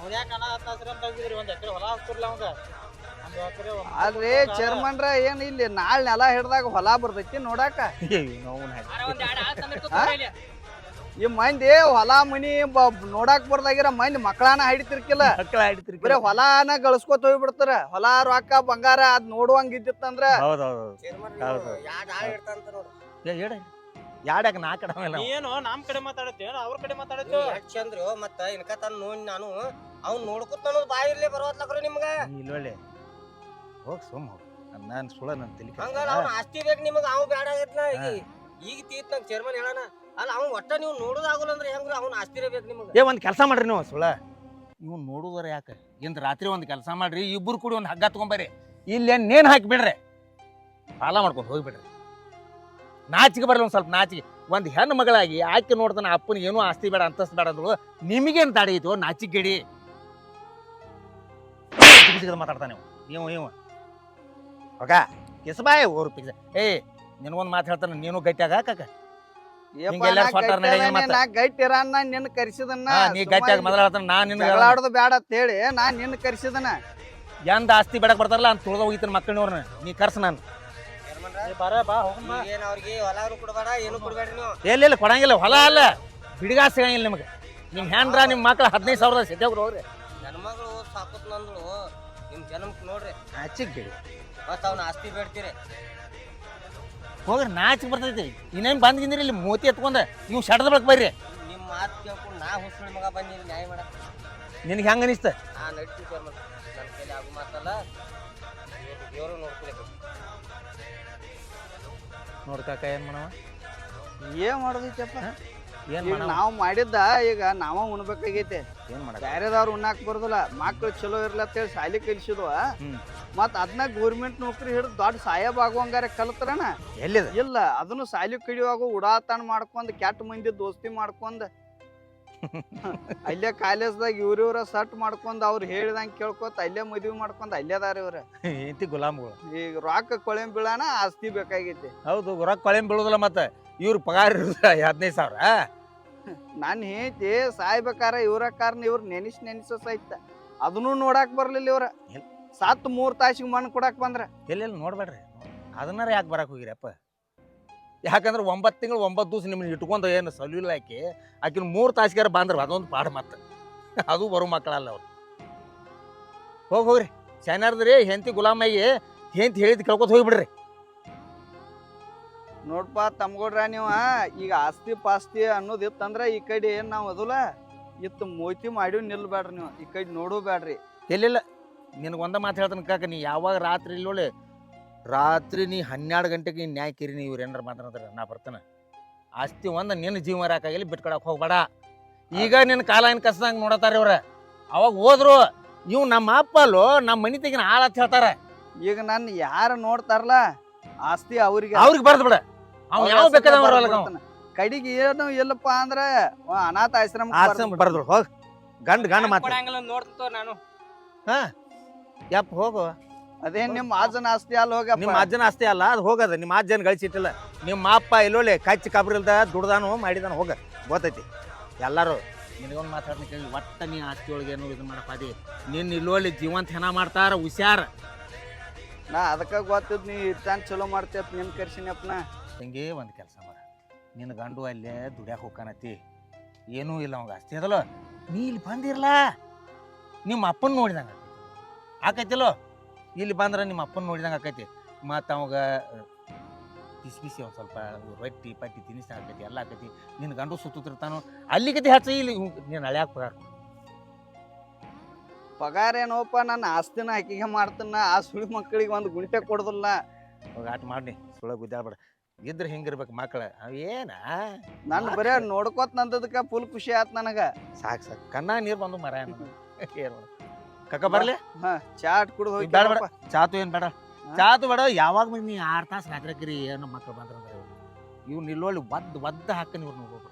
ಅವ್ನ ಯಾಕೆ ಅನಾಥ ಆಶ್ರಮ ತೆಗ್ದಿದ್ರಿ ಒಂದು ಎಕರೆ ಹೊಲ ಹಾಕ್ತಿರ್ಲ ಅವಂಗ? ಆದ್ರೆ ಚೇರ್ಮನ್ರ ಏನ್ ಇಲ್ಲಿ ನಾಳೆ ನೆಲ ಹಿಡ್ದಾಗ ಹೊಲ ಬರ್ತೈತಿ ನೋಡಾಕ. ಆರ ಈ ಮಂದಿ ಹೊಲ ಮನಿ ನೋಡಾಕ್ ಬರ್ದಾಗಿರ ಮಂದಿ ಮಕ್ಕಳಾನ ಹಿಡಿತಿರ್ಕಿಲ್ಲ. ಬರೀ ಹೊಲಾನ ಗಳಿಸ್ಕೊತ ಹೋಗ್ಬಿಡ್ತಾರ. ಹೊಲ ರೊಕ್ಕ ಬಂಗಾರ ಅದ್ ನೋಡುವಂಗ ಇದ್ದಿತ್ತಂದ್ರ ಯಾಡ್ಯಾಕ ನಾ ಕಡೆ ಏನು ನಮ್ ಕಡೆ ಮಾತಾಡತ್ತಿ ಅವ್ರ ಕಡೆ ಮಾತಾಡತ್ತಿ ಚಂದ್ರು? ಮತ್ತ ಇನ್ಕ ತನ್ ನೋಡಿ ನಾನು ಅವ್ನ್ ನೋಡ್ಕೊತ ಅನ್ನೋದು ಬಾಯಿ ಇರ್ಲಿ ಬರೋತ್ಲಕ್ರು ನಿಮ್ಗ. ಇಲ್ಲೊಳ್ಳೆ ಹೋಗ್ ಸುಮ್ ಸುಮ್ಮ ನಾನು ಸುಳ ನನ್ ತಿಳಿ ಅವ್ನ ಆಸ್ತಿ ಬೇಕು ನಿಮಗ ಅವ್ ಬೇಡ ಆಗತ್ನ ಈಗ. ಈಗ ತೀತ್ ನಂಗೆ ಚೇರ್ಮನ್ ಹೇಳಣ. ಅಲ್ಲ ಅವ್ನ್ ಒಟ್ಟ ನೀವು ನೋಡೋದಾಗಲ್ಲ ಅಂದ್ರೆ ಹೆಂಗ್ರಿ? ಅವ್ನ ಆಸ್ತಿರೇ ಬೇಕು ನಿಮಗ. ಏ ಒಂದು ಕೆಲಸ ಮಾಡ್ರಿ ನೀವು ಸುಳ ಇವ್ ನೋಡುದಾರ ಯಾಕೆ? ಇಂದ ರಾತ್ರಿ ಒಂದು ಕೆಲಸ ಮಾಡ್ರಿ ಇಬ್ಬರು ಕೂಡಿ ಒಂದು ಹಗ್ಗ ತಗೊಂಬರ್ರಿ. ಇಲ್ಲಿ ನೇನ್ ಹಾಕಿ ಬಿಡ್ರಿ. ಸಾಲ ಮಾಡ್ಕೊಂಡು ಹೋಗ್ಬಿಡ್ರಿ. ನಾಚಿಗೆ ಬರ್ರಿ ಒಂದು ಸ್ವಲ್ಪ ನಾಚಿಗೆ ಒಂದು ಹೆಣ್ಣು ಮಗಳಾಗಿ ಆಕೆ ನೋಡ್ತಾನೆ ಅಪ್ಪನ ಏನೂ ಆಸ್ತಿ ಬೇಡ ಅಂತಸ್ತು ಬೇಡ ಅಂದ್ರು ನಿಮಗೇನು ತಡೆ ಐತೋ? ನಾಚಿಗೆ ಗಿಡಿ. ಮಾತಾಡ್ತಾನೆ ನೀವು ನೀವು ಹೋಗ. ಕಿಸಬಾಯ್ ಓರ್ ಪಿಕ್ಸ. ಏಯ್ ನಿನಗೊಂದು ಮಾತು ಹೇಳ್ತಾನೆ ನೀನು ಗಟ್ಟಿಯಾಗ ಕಾಕ ಹಿಂಗೆಲ್ಲ ಸೊಟ್ಟಾರ್ ಗಟ್ಟಿ ಮತ್ತೆ. ನಾ ಗಟ್ಟಿ ಇರಾನ್ ನಿನ್ನ ಕರ್ಸಿದನ್ನ ಹಾ, ನೀ ಗಟ್ಟಿಯಾಗಿ ಮೊದಲ ಹೇಳ್ತಾನೆ ನಾ ನಿನ್ನ ಜಗಳಾಡೋದು ಬೇಡ ಅಂತ ಹೇಳಿ ನಾ ನಿನ್ನ ಕರ್ಸಿದನ ಎಂದ ಆಸ್ತಿ ಬೇಡಕ್ ಬರ್ತಾರಲ್ಲ ಅಂತ ತುಳ್ದ ಹೋಗಿತ್ತ ಮಕ್ಕಳವ್ರನ್ನ ನೀ ಕರ್ಸ ನಾನು. ಬರ ಬಾ ಹೋಗಮ್ಮ. ಈಗೇನ್ ಅವ್ರಿಗೆ ಹೊಲನು ಕೊಡಬೇಡ ಏನು ಕೊಡಬೇಡ ನೀವು? ಎಲ್ಲಿ ಕೊಡಂಗಿಲ್ಲ ಹೊಲ ಅಲ್ಲ. ಬಿಡಿಗಾ ಸಿಗಂಗಿಲ್ಲ ನಿಮಗೆ. ನಿಮ್ಮ ಹ್ಯಾಂಡ್ರ ನಿಮ್ಮ ಮಕ್ಳು ಹದಿನೈದು ಸಾವಿರದ ಸಿದ್ಧಾಗ್ರು ಹೋಗ್ರಿ. ಹೆಣ್ಮಗಳು ಸಾಕುತ್ ನಂದಳು. ನಿಮ್ ಜನ್ಮಕ್ ನೋಡ್ರಿ. ನಾಚಿಕ್ ಬಿಡಿ ಮತ್ತ ಅವ್ನ ಆಸ್ತಿ ಬೇಡ್ತೀರಿ. ಹೋಗ್ರಿ ನಾಚಿಕ್ ಬರ್ತೈತಿ ಇನ್ನೇನು ಬಂದ್ಗಿಂದ್ರಿ ಇಲ್ಲಿ ಮೋತಿ ಎತ್ಕೊಂಡ ನೀವು ಶಟದ ಬಳಕ್ ಬರ್ರಿ. ನಿಮ್ಮ ಮಾತು ಕೇಳ್ಕೊಂಡು ನಾ ಹುಸುಳಿ ಮಗ ಬನ್ನಿ ನ್ಯಾಯ ಮಾಡ ನಿನಗೆ ಹೆಂಗೆ ಅನಿಸ್ತ? ನಾ ನಡ್ತೀವಿ ಚೇರ್ಮನ್ ನನ್ನ ಕೈಲಿ ಆಗು ಮಾತಲ್ಲ ದೇವ್ರು ನೋಡ್ಕೊಬೇಕು ನೋಡ್ಕಾಕ ಏನು ಮಾಡವ? ಏನ್ ಮಾಡೋದೈತಪ್ಪ? ಏನು ಈಗ ಮಾಡವ ನಾವ್ ಮಾಡಿದ್ದ ಈಗ ನಾವ ಉಣ್ಬೇಕಾಗೈತೆ. ಏನು ಬ್ಯಾರೆದವ್ರು ಉಣ್ಣಾಕ್ ಬರೋದಿಲ್ಲ. ಮಕ್ಳು ಚಲೋ ಇರ್ಲಿ ಅಂತೇಳಿ ಸಾಲಿ ಕಲಿಸಿದ್ವ. ಹ್ಮ್. ಮತ್ ಅದನ್ನ ಗೌರ್ಮೆಂಟ್ ನೌಕರಿ ಹಿಡಿದು ದೊಡ್ಡ ಸಾಯಬ್ ಆಗುವಂಗಾರ ಕಲ್ತ್ರನ? ಎಲ್ಲಿದ? ಇಲ್ಲ ಅದನ್ನು ಸಾಲಿ ಕಡಿಯುವಾಗ ಉಡಾತಾಣ ಮಾಡ್ಕೊಂಡ್ ಕೆಟ್ಟ ಮಂದಿ ದೋಸ್ತಿ ಮಾಡ್ಕೊಂಡ್ ಅಲ್ಲೇ ಕಾಲೇಜ್ದಾಗ ಇವ್ರಿವ್ರ ಸಟ್ ಮಾಡ್ಕೊಂಡ್ ಅವ್ರು ಹೇಳ್ದಂಗ್ ಕೇಳ್ಕೊತ ಅಲ್ಲೇ ಮದ್ವಿ ಮಾಡ್ಕೊಂಡ್ ಅಲ್ಲೇ ಅದಾರ ಇವ್ರ. ಐತಿ ಗುಲಾಮ್ಗಳು. ಈಗ ರೊಕ್ಕ ಕೊಳೆಂ ಬೀಳಾನ ಆಸ್ತಿ ಬೇಕಾಗೈತಿ. ಹೌದು ರೊಕ್ಕ ಕೊಳೆಂ ಬೀಳುದಿಲ್ಲ ಮತ್ತೆ. ಇವ್ರ ಪಗಾರ ಇರುದ ಹದಿನೈದು ಸಾವಿರ. ನನ್ನ ಹೆಂಡತಿ ಸಾಯ್ಬೇಕಾರ ಇವ್ರ ಕಾರಣ ಇವ್ರು ನೆನಿಸ್ ನೆನೆಸೋ ಸಹಿತ. ಅದನ್ನೂ ನೋಡಾಕ್ ಬರ್ಲಿಲ್ಲ ಇವ್ರ. ಸತ್ ಮೂರ್ ತಾಸಿಗೆ ಮಣ್ಣು ಕೊಡಾಕ್ ಬಂದ್ರ. ಎಲ್ಲಿ ನೋಡ್ಬೇಡ್ರಿ. ಅದನ್ನಾರ ಯಾಕೆ ಬರಕ್ಕೆ ಹೋಗಿರಪ್ಪ? ಯಾಕಂದ್ರೆ ಒಂಬತ್ತು ತಿಂಗಳು ಒಂಬತ್ತು ದಿವಸ ನಿಮ್ಮನ್ನ ಇಟ್ಕೊಂಡು ಏನು ಸಲುವಿಲ್ಲ ಆಕಿ. ಆಕಿನ ಮೂರು ತಾಸಿಗಾರ ಬಂದ್ರ ಅದೊಂದು ಪಾಡ ಮತ್ತೆ ಅದು ಬರು ಮಕ್ಕಳಲ್ಲ ಅವ್ರು. ಹೋಗಿ ಹೋಗ್ರಿ. ಚೆನ್ನಾರ್ದ್ರಿ ಹೆಂತಿ ಗುಲಾಮಾಗಿ ಹೆಂತಿ ಹೇಳಿದ್ ಕೇಳ್ಕೊತ ಹೋಗ್ಬಿಡ್ರಿ. ನೋಡ್ಪಾ ತಮ್ಗೋಡ್ರ ನೀವ ಈಗ ಆಸ್ತಿ ಪಾಸ್ತಿ ಅನ್ನೋದ್ ಇತ್ತಂದ್ರ ಈ ಕಡೆ ಏನ್ ನಾವು ಅದಲ್ಲ ಇತ್ತು ಮೋತಿ ಮಾಡಿ ನಿಲ್ಬೇಡ್ರಿ ನೀವು ಈ ಕಡೆ ನೋಡು ಬೇಡ್ರಿ ಎಲ್ಲಿಲ್ಲ? ನಿನಗೊಂದ ಮಾತು ಹೇಳ್ತಾನೆ ಕಾಕ ನೀ ಯಾವಾಗ ರಾತ್ರಿ ಇಲ್ಲೋಳೆ ರಾತ್ರಿ ನೀ ಹನ್ನೆರಡು ಗಂಟೆಗೆ ನ್ಯಾಯ ಕಿರಿ ನೀವು ಇವ್ರು ಏನಾರ ಮಾತಾಡ್ತಾರೆ ನಾ ಬರ್ತಾನೆ. ಆಸ್ತಿ ಒಂದು ನಿನ್ನ ಜೀವ ರಾಕಾಗಿಲ್ಲ ಬಿಟ್ಕೊಡಕ್ಕೆ ಹೋಗ್ಬೇಡ. ಈಗ ನಿನ್ನ ಕಾಲ ಏನು ಕಸ್ದಂಗೆ ನೋಡತಾರ ಇವ್ರ? ಅವಾಗ ಹೋದ್ರು ಇವ್ ನಮ್ಮ ಅಪ್ಪ ಅಲ್ಲೋ ನಮ್ಮ ಮನಿ ತೆಗಿನ ಹಾಳ ಅಂತ ಹೇಳ್ತಾರ. ಈಗ ನನ್ನ ಯಾರು ನೋಡ್ತಾರಲ್ಲ ಆಸ್ತಿ ಅವ್ರಿಗೆ. ಅವ್ರಿಗೆ ಬರ್ದ್ ಬಿಡ. ಯಾವ ಬೇಕಾದ ಕಡಿಗೆ ಏನು ಇಲ್ಲಪ್ಪ ಅಂದ್ರೆ ಅವ ಅನಾಥ ಆಶ್ರಮ ಆಶ್ರಮ ಬರ್ದು ಹೋಗ್. ಗಂಡ್ ಗಂಡ ಮಾತು. ಕೊಡಂಗಿಲ್ಲ ನೋಡ್ತೋ ನಾನು. ಯಪ್ಪ ಹೋಗು. ಅದೇನ್ ನಿಮ್ಮ ಅಜ್ಜನ ಆಸ್ತಿ ಅಲ್ಲ ಹೋಗ ನಿಮ್ಮ ಅಜ್ಜನ ಆಸ್ತಿ ಅಲ್ಲ ಅದು ಹೋಗದ. ನಿಮ್ಮ ಅಜ್ಜನ ಗಳಿಸಿಟ್ಟಿಲ್ಲ ನಿಮ್ಮ ಅಪ್ಪ ಎಲ್ಲೊಳ್ಳೆ ಕಚ್ಚಿ ಕಬ್ರಿಲ್ದ ದುಡ್ದಾನು ಮಾಡಿದಾನು ಹೋಗ. ಗೊತ್ತೈತಿ. ಎಲ್ಲಾರು ನಿನಗೊಂದು ಮಾತಾಡ್ತೀನಿ ಕೇಳಿ ಒಟ್ಟ ನೀ ಆಸ್ತಿ ಒಳಗೆ ಏನು ಇದು ಮಾಡಪ್ಪ ಅದೇ ನಿನ್ನ ಇಲ್ಲೊಳ್ಳೆ ಜೀವಂತ ಹೆಣ ಮಾಡ್ತಾರ ಹುಷಾರ. ನಾ ಅದಕ್ಕೆ ಗೊತ್ತಿದ್ ನೀ ಚಲೋ ಚಲೋ ಮಾಡ್ತೇತ್ ನಿನ್ ಕರ್ಸಿನಪ್ಪನ ತಂಗಿ ಒಂದು ಕೆಲಸ ಮಾಡ. ನಿನ್ನ ಗಂಡು ಅಲ್ಲೇ ದುಡ್ಯಾಕ ಹೋಗ್ಕಾನತಿ. ಏನೂ ಇಲ್ಲ ಅವಾಗ. ಆಸ್ತಿ ಅದಲ್ಲ, ನೀ ಇಲ್ಲಿ ಬಂದಿರ್ಲ? ನಿಮ್ಮ ಅಪ್ಪನ ನೋಡಿದಂಗೆ ಆಕೈತಿಲ್ಲೋ? ಇಲ್ಲಿ ಬಂದ್ರೆ ನಿಮ್ಮ ಅಪ್ಪನ ನೋಡಿದಂಗೆ ಆಕೈತಿ. ಮತ್ತು ಅವಾಗ ಬಿಸಿ ಬಿಸಿ ಒಂದು ಸ್ವಲ್ಪ ರೊಟ್ಟಿ, ಪಟ್ಟಿ ತಿನಿಸಿ ಆಕೈತಿ, ಎಲ್ಲ ಆಕೈತಿ. ನಿನ್ನ ಗಂಡು ಸುತ್ತಿರ್ತಾನು ಅಲ್ಲಿಗತಿ ಹೆಚ್ಚು, ಇಲ್ಲಿ ನೀನು ಹಳ್ಯಾಕ ಪಗಾರ ಪಗಾರ ಏನೋಪ್ಪ ನನ್ನ ಆಸ್ತಿನ ಹಾಕಿಗೆ ಮಾಡ್ತನ ಆ ಸುಳಿ ಮಕ್ಕಳಿಗೆ ಒಂದು ಗುಂಟೆ ಕೊಡುದಿಲ್ಲ. ಹೋಗಾಟ ಆಟ ಮಾಡಿ ಸುಳ ಗುದ್ದಾಡ್ಬೇಡ. ಇದ್ರೆ ಹಿಂಗಿರ್ಬೇಕು ಮಕ್ಕಳ ಏನ? ನನ್ನ ಬರೇ ನೋಡ್ಕೋತ ನಂದದಕ್ಕ ಫುಲ್ ಖುಷಿ ಆತ್ ನನಗ. ಸಾಕು ಸಾಕು. ಕನ್ನ ನೀರು ಬಂದು ಮರ ಏನು ಮಾಡೋದು? ಕಕ್ಕ ಬರ್ಲಿ? ಹಾ ಚಾಟ್ ಕುಡ್ದು ಹೋಗಿ ಬೇಡ ಬೇಡ. ಚಾತು ಏನ್ ಬೇಡ. ಚಾತು ಬೇಡ ಯಾವಾಗ ಬಂದ್ ನೀ ಆರು ತಾಸು ಹಾಕ್ರಿ ಏನು ಮಕ್ಕಳು ಬಂದ್ರೆ ಇವ್ ಒದ್ದು ಒದ್ದು ಹಾಕನ್ ಇವ್ರು ನೋಡ್ಬೇಕು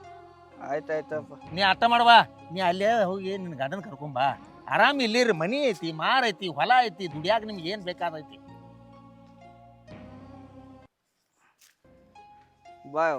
ಆಯ್ತಾಯ್ತಪ್ಪ ನೀ ಅರ್ಥ ಮಾಡವಾ ನೀ ಅಲ್ಲೇ ಹೋಗಿ ನಿನ್ನ ಗಂಡನ ಕರ್ಕೊಂಬಾ ಆರಾಮ್ ಇಲ್ಲಿರಿ ಮನಿ ಐತಿ ಮಾರ್ ಐತಿ ಹೊಲ ಐತಿ ದುಡಿಯಾಗ ನಿಮ್ಗೆ ಏನ್ ಬೇಕಾದೈತಿ? ಬಾಯ್